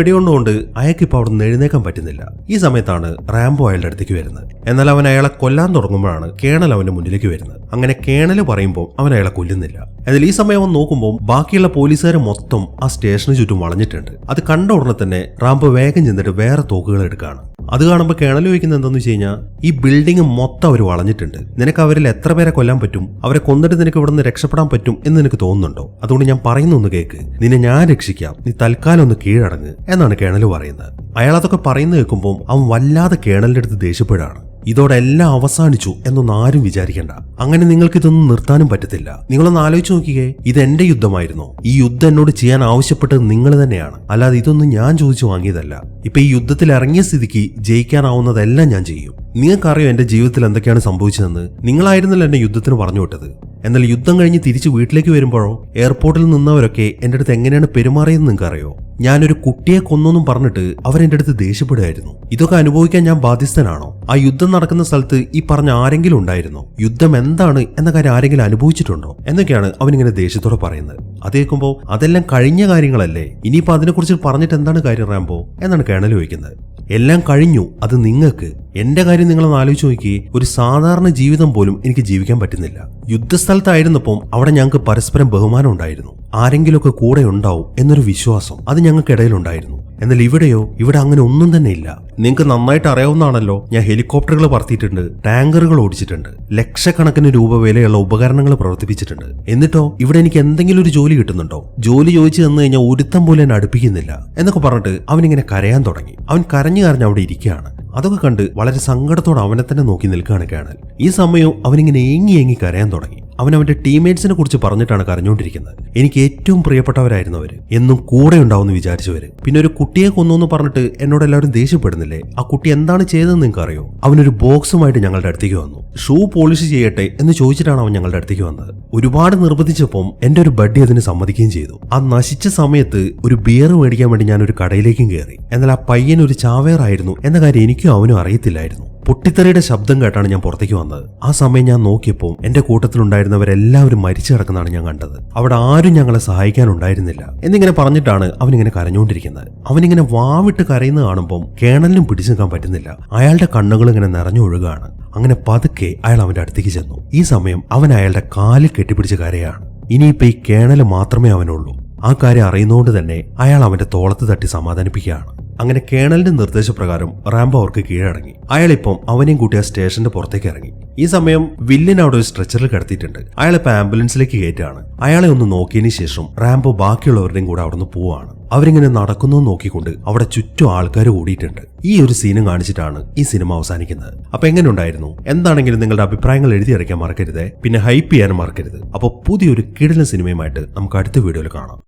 Speaker 1: അയാൾക്ക് ഇപ്പൊ അവിടെ നിന്ന് എഴുന്നേക്കാൻ പറ്റുന്നില്ല. ഈ സമയത്താണ് റാംബോ അയാളുടെ അടുത്തേക്ക് വരുന്നത്. എന്നാൽ അവൻ അയാളെ കൊല്ലാൻ തുടങ്ങുമ്പോഴാണ് കേണൽ അവന്റെ മുന്നിലേക്ക് വരുന്നത്. അങ്ങനെ കേണൽ പറയുമ്പോൾ അവൻ അയാളെ കൊല്ലുന്നില്ല. എന്നാൽ ഈ സമയം അവൻ നോക്കുമ്പോൾ ബാക്കിയുള്ള പോലീസുകാർ മൊത്തം ആ സ്റ്റേഷന് ചുറ്റും വളഞ്ഞിട്ടുണ്ട്. അത് കണ്ട ഉടനെ തന്നെ റാംബോ വേഗം ചെന്നിട്ട് വേറെ തോക്കുകൾ എടുക്കുകയാണ്. അത് കാണുമ്പോൾ കേണൽ ചോദിക്കുന്നത് എന്താണെന്ന് വെച്ച് കഴിഞ്ഞാൽ ഈ ബിൽഡിംഗ് മൊത്തം അവർ വളഞ്ഞിട്ടുണ്ട്. നിനക്ക് അവരിൽ എത്ര പേരെ കൊല്ലാൻ പറ്റും? അവരെ കൊന്നിട്ട് നിനക്ക് ഇവിടെ നിന്ന് രക്ഷപ്പെടാൻ പറ്റും എന്ന് നിനക്ക് തോന്നുന്നുണ്ടോ? അതുകൊണ്ട് ഞാൻ പറയുന്നൊന്ന് കേക്ക്. നിന്നെ ഞാൻ രക്ഷിക്കാം. നീ തൽക്കാലം ഒന്ന് കീഴടങ്ങ് എന്നാണ് കേണൽ പറയുന്നത്. അയാൾ അതൊക്കെ പറയുന്നത് കേൾക്കുമ്പോൾ അവൻ വല്ലാതെ കേണലിന്റെ അടുത്ത് ദേഷ്യപ്പെടുകയാണ്. ഇതോടെ എല്ലാം അവസാനിച്ചു എന്നൊന്നും ആരും വിചാരിക്കണ്ട. അങ്ങനെ നിങ്ങൾക്ക് ഇതൊന്നും നിർത്താനും പറ്റത്തില്ല. നിങ്ങളൊന്ന് ആലോചിച്ച് നോക്കിയേ ഇത് എന്റെ യുദ്ധമായിരുന്നു. ഈ യുദ്ധം എന്നോട് ചെയ്യാൻ ആവശ്യപ്പെട്ടത് നിങ്ങൾ തന്നെയാണ്. അല്ലാതെ ഇതൊന്നും ഞാൻ ചോദിച്ചു വാങ്ങിയതല്ല. ഇപ്പൊ ഈ യുദ്ധത്തിൽ ഇറങ്ങിയ സ്ഥിതിക്ക് ജയിക്കാനാവുന്നതെല്ലാം ഞാൻ ചെയ്യും. നിങ്ങൾക്കറിയോ എന്റെ ജീവിതത്തിൽ എന്തൊക്കെയാണ് സംഭവിച്ചതെന്ന്? നിങ്ങളായിരുന്നല്ലോ എന്നെ യുദ്ധത്തിന് പറഞ്ഞു വിട്ടത്. എന്നാൽ യുദ്ധം കഴിഞ്ഞ് തിരിച്ച് വീട്ടിലേക്ക് വരുമ്പോഴോ എയർപോർട്ടിൽ നിന്നവരൊക്കെ എന്റെ അടുത്ത് എങ്ങനെയാണ് പെരുമാറിയതെന്ന് നിങ്ങൾക്ക് അറിയോ ഞാനൊരു കുട്ടിയെ കൊന്നൊന്നും പറഞ്ഞിട്ട് അവരെന്റെ അടുത്ത് ദേഷ്യപ്പെടുകയായിരുന്നു. ഇതൊക്കെ അനുഭവിക്കാൻ ഞാൻ ബാധ്യസ്ഥനാണോ? ആ യുദ്ധം നടക്കുന്ന സ്ഥലത്ത് ഈ പറഞ്ഞ ആരെങ്കിലും ഉണ്ടായിരുന്നോ? യുദ്ധം എന്താണ് എന്ന കാര്യം ആരെങ്കിലും അനുഭവിച്ചിട്ടുണ്ടോ? എന്നൊക്കെയാണ് അവനിങ്ങനെ ദേഷ്യത്തോടെ പറയുന്നത്. അത് കേൾക്കുമ്പോൾ അതെല്ലാം കഴിഞ്ഞ കാര്യങ്ങളല്ലേ? ഇനിയിപ്പോൾ അതിനെക്കുറിച്ച് പറഞ്ഞിട്ട് എന്താണ് കാര്യം റാംബോ? എന്നാണ് കേണൽ ചോദിക്കുന്നത്. എല്ലാം കഴിഞ്ഞു. അത് നിങ്ങൾക്ക്. എന്റെ കാര്യം നിങ്ങളൊന്ന് ആലോചിച്ച് നോക്കി ഒരു സാധാരണ ജീവിതം പോലും എനിക്ക് ജീവിക്കാൻ പറ്റുന്നില്ല. യുദ്ധസ്ഥലത്തായിരുന്നപ്പം അവിടെ ഞങ്ങൾക്ക് പരസ്പരം ബഹുമാനം ഉണ്ടായിരുന്നു. ആരെങ്കിലുമൊക്കെ കൂടെ ഉണ്ടാവും എന്നൊരു വിശ്വാസം അത് ഞങ്ങൾക്കിടയിലുണ്ടായിരുന്നു. എന്നാൽ ഇവിടെയോ? ഇവിടെ അങ്ങനെ ഒന്നും തന്നെ ഇല്ല. നിങ്ങൾക്ക് നന്നായിട്ട് അറിയാവുന്നതാണല്ലോ ഞാൻ ഹെലികോപ്റ്ററുകൾ പറത്തിയിട്ടുണ്ട് ടാങ്കറുകൾ ഓടിച്ചിട്ടുണ്ട് ലക്ഷക്കണക്കിന് രൂപ വിലയുള്ള ഉപകരണങ്ങൾ പ്രവർത്തിപ്പിച്ചിട്ടുണ്ട്. എന്നിട്ടോ ഇവിടെ എനിക്ക് എന്തെങ്കിലും ഒരു ജോലി കിട്ടുന്നുണ്ടോ? ജോലി ചോദിച്ചു തന്നു കഴിഞ്ഞാൽ ഒരുത്തം പോലെ എന്നെ അടുപ്പിക്കുന്നില്ല. എന്നൊക്കെ പറഞ്ഞിട്ട് അവനിങ്ങനെ കരയാൻ തുടങ്ങി. അവൻ കരഞ്ഞു കരഞ്ഞ് അവിടെ ഇരിക്കുകയാണ്. അതൊക്കെ കണ്ട് വളരെ സങ്കടത്തോടെ അവനെ തന്നെ നോക്കി നിൽക്കുകയാണ് കേണൽ. ഈ സമയവും അവനിങ്ങനെ ഏങ്ങി ഏങ്ങി കരയാൻ തുടങ്ങി. അവൻ അവന്റെ ടീംമേറ്റ്സിനെ കുറിച്ച് പറഞ്ഞിട്ടാണ് കരഞ്ഞുകൊണ്ടിരിക്കുന്നത്. എനിക്ക് ഏറ്റവും പ്രിയപ്പെട്ടവരായിരുന്നവര് എന്നും കൂടെ ഉണ്ടാവുമെന്ന് വിചാരിച്ചവര്. പിന്നെ ഒരു കുട്ടിയെ കൊന്നു എന്ന് പറഞ്ഞിട്ട് എന്നോട് എല്ലാവരും ദേഷ്യപ്പെടുന്നില്ലേ? ആ കുട്ടി എന്താണ് ചെയ്തതെന്ന് നിങ്ങൾക്ക് അറിയോ അവനൊരു ബോക്സുമായിട്ട് ഞങ്ങളുടെ അടുത്തേക്ക് വന്നു. ഷൂ പോളിഷ് ചെയ്യട്ടെ എന്ന് ചോദിച്ചിട്ടാണ് അവൻ ഞങ്ങളുടെ അടുത്തേക്ക് വന്നത്. ഒരുപാട് നിർബന്ധിച്ചപ്പം എന്റെ ഒരു ബഡ്ഡി അതിന് സമ്മതിക്കുകയും ചെയ്തു. ആ നശിച്ച സമയത്ത് ഒരു ബിയർ മേടിക്കാൻ വേണ്ടി ഞാൻ ഒരു കടയിലേക്കും കയറി. എന്നാൽ ആ പയ്യൻ ഒരു ചാവേറായിരുന്നു എന്ന കാര്യം എനിക്കും അവനും അറിയത്തില്ലായിരുന്നു. പൊട്ടിത്തെറിയുടെ ശബ്ദം കേട്ടാണ് ഞാൻ പുറത്തേക്ക് വന്നത്. ആ സമയം ഞാൻ നോക്കിയപ്പോൾ എന്റെ കൂട്ടത്തിലുണ്ടായിരുന്നവരെല്ലാവരും മരിച്ചു കിടക്കുന്നതാണ് ഞാൻ കണ്ടത്. അവിടെ ആരും ഞങ്ങളെ സഹായിക്കാനുണ്ടായിരുന്നില്ല. എന്നിങ്ങനെ പറഞ്ഞിട്ടാണ് അവനിങ്ങനെ കരഞ്ഞുകൊണ്ടിരിക്കുന്നത്. അവനിങ്ങനെ വാവിട്ട് കരയുന്നത് കാണുമ്പോൾ കേണലിനും പിടിച്ചു നിൽക്കാൻ പറ്റുന്നില്ല. അയാളുടെ കണ്ണുകൾ ഇങ്ങനെ നിറഞ്ഞൊഴുകാണ് അങ്ങനെ പതുക്കെ അയാൾ അവന്റെ അടുത്തേക്ക് ചെന്നു. ഈ സമയം അവൻ അയാളുടെ കാൽ കെട്ടിപ്പിടിച്ച് കരയാണ്. ഇനിയിപ്പോ ഈ കേണൽ മാത്രമേ അവനുള്ളൂ. ആ കാര്യം അറിയുന്നതുകൊണ്ട് തന്നെ അയാൾ അവന്റെ തോളത്ത് തട്ടി സമാധാനിപ്പിക്കുകയാണ്. അങ്ങനെ കേണലിന്റെ നിർദ്ദേശപ്രകാരം റാംബോ അവർക്ക് കീഴടങ്ങി. അയാളിപ്പം അവനെയും കൂട്ടി ആ സ്റ്റേഷന്റെ പുറത്തേക്ക് ഇറങ്ങി. ഈ സമയം വില്ലൻ അവിടെ ഒരു സ്ട്രെച്ചറിൽ കിടത്തിയിട്ടുണ്ട്. അയാളിപ്പോ ആംബുലൻസിലേക്ക് കയറ്റാണ്. അയാളെ ഒന്ന് നോക്കിയതിന് ശേഷം റാംബോ ബാക്കിയുള്ളവരുടെയും കൂടെ അവിടുന്ന് പോവാണ്. അവരിങ്ങനെ നടക്കുന്നു നോക്കിക്കൊണ്ട് അവിടെ ചുറ്റും ആൾക്കാർ ഓടിയിട്ടുണ്ട് ഈ ഒരു സീനും കാണിച്ചിട്ടാണ് ഈ സിനിമ അവസാനിക്കുന്നത്. അപ്പൊ എങ്ങനെ ഉണ്ടായിരുന്നു എന്താണെങ്കിലും നിങ്ങളുടെ അഭിപ്രായങ്ങൾ എഴുതി അറിയിക്കാൻ മറക്കരുത്. പിന്നെ ഹൈപ്പ് ചെയ്യാൻ മറക്കരുത്. അപ്പോൾ പുതിയൊരു കിടലൻ സിനിമയുമായിട്ട് നമുക്ക് അടുത്ത വീഡിയോയിൽ കാണാം.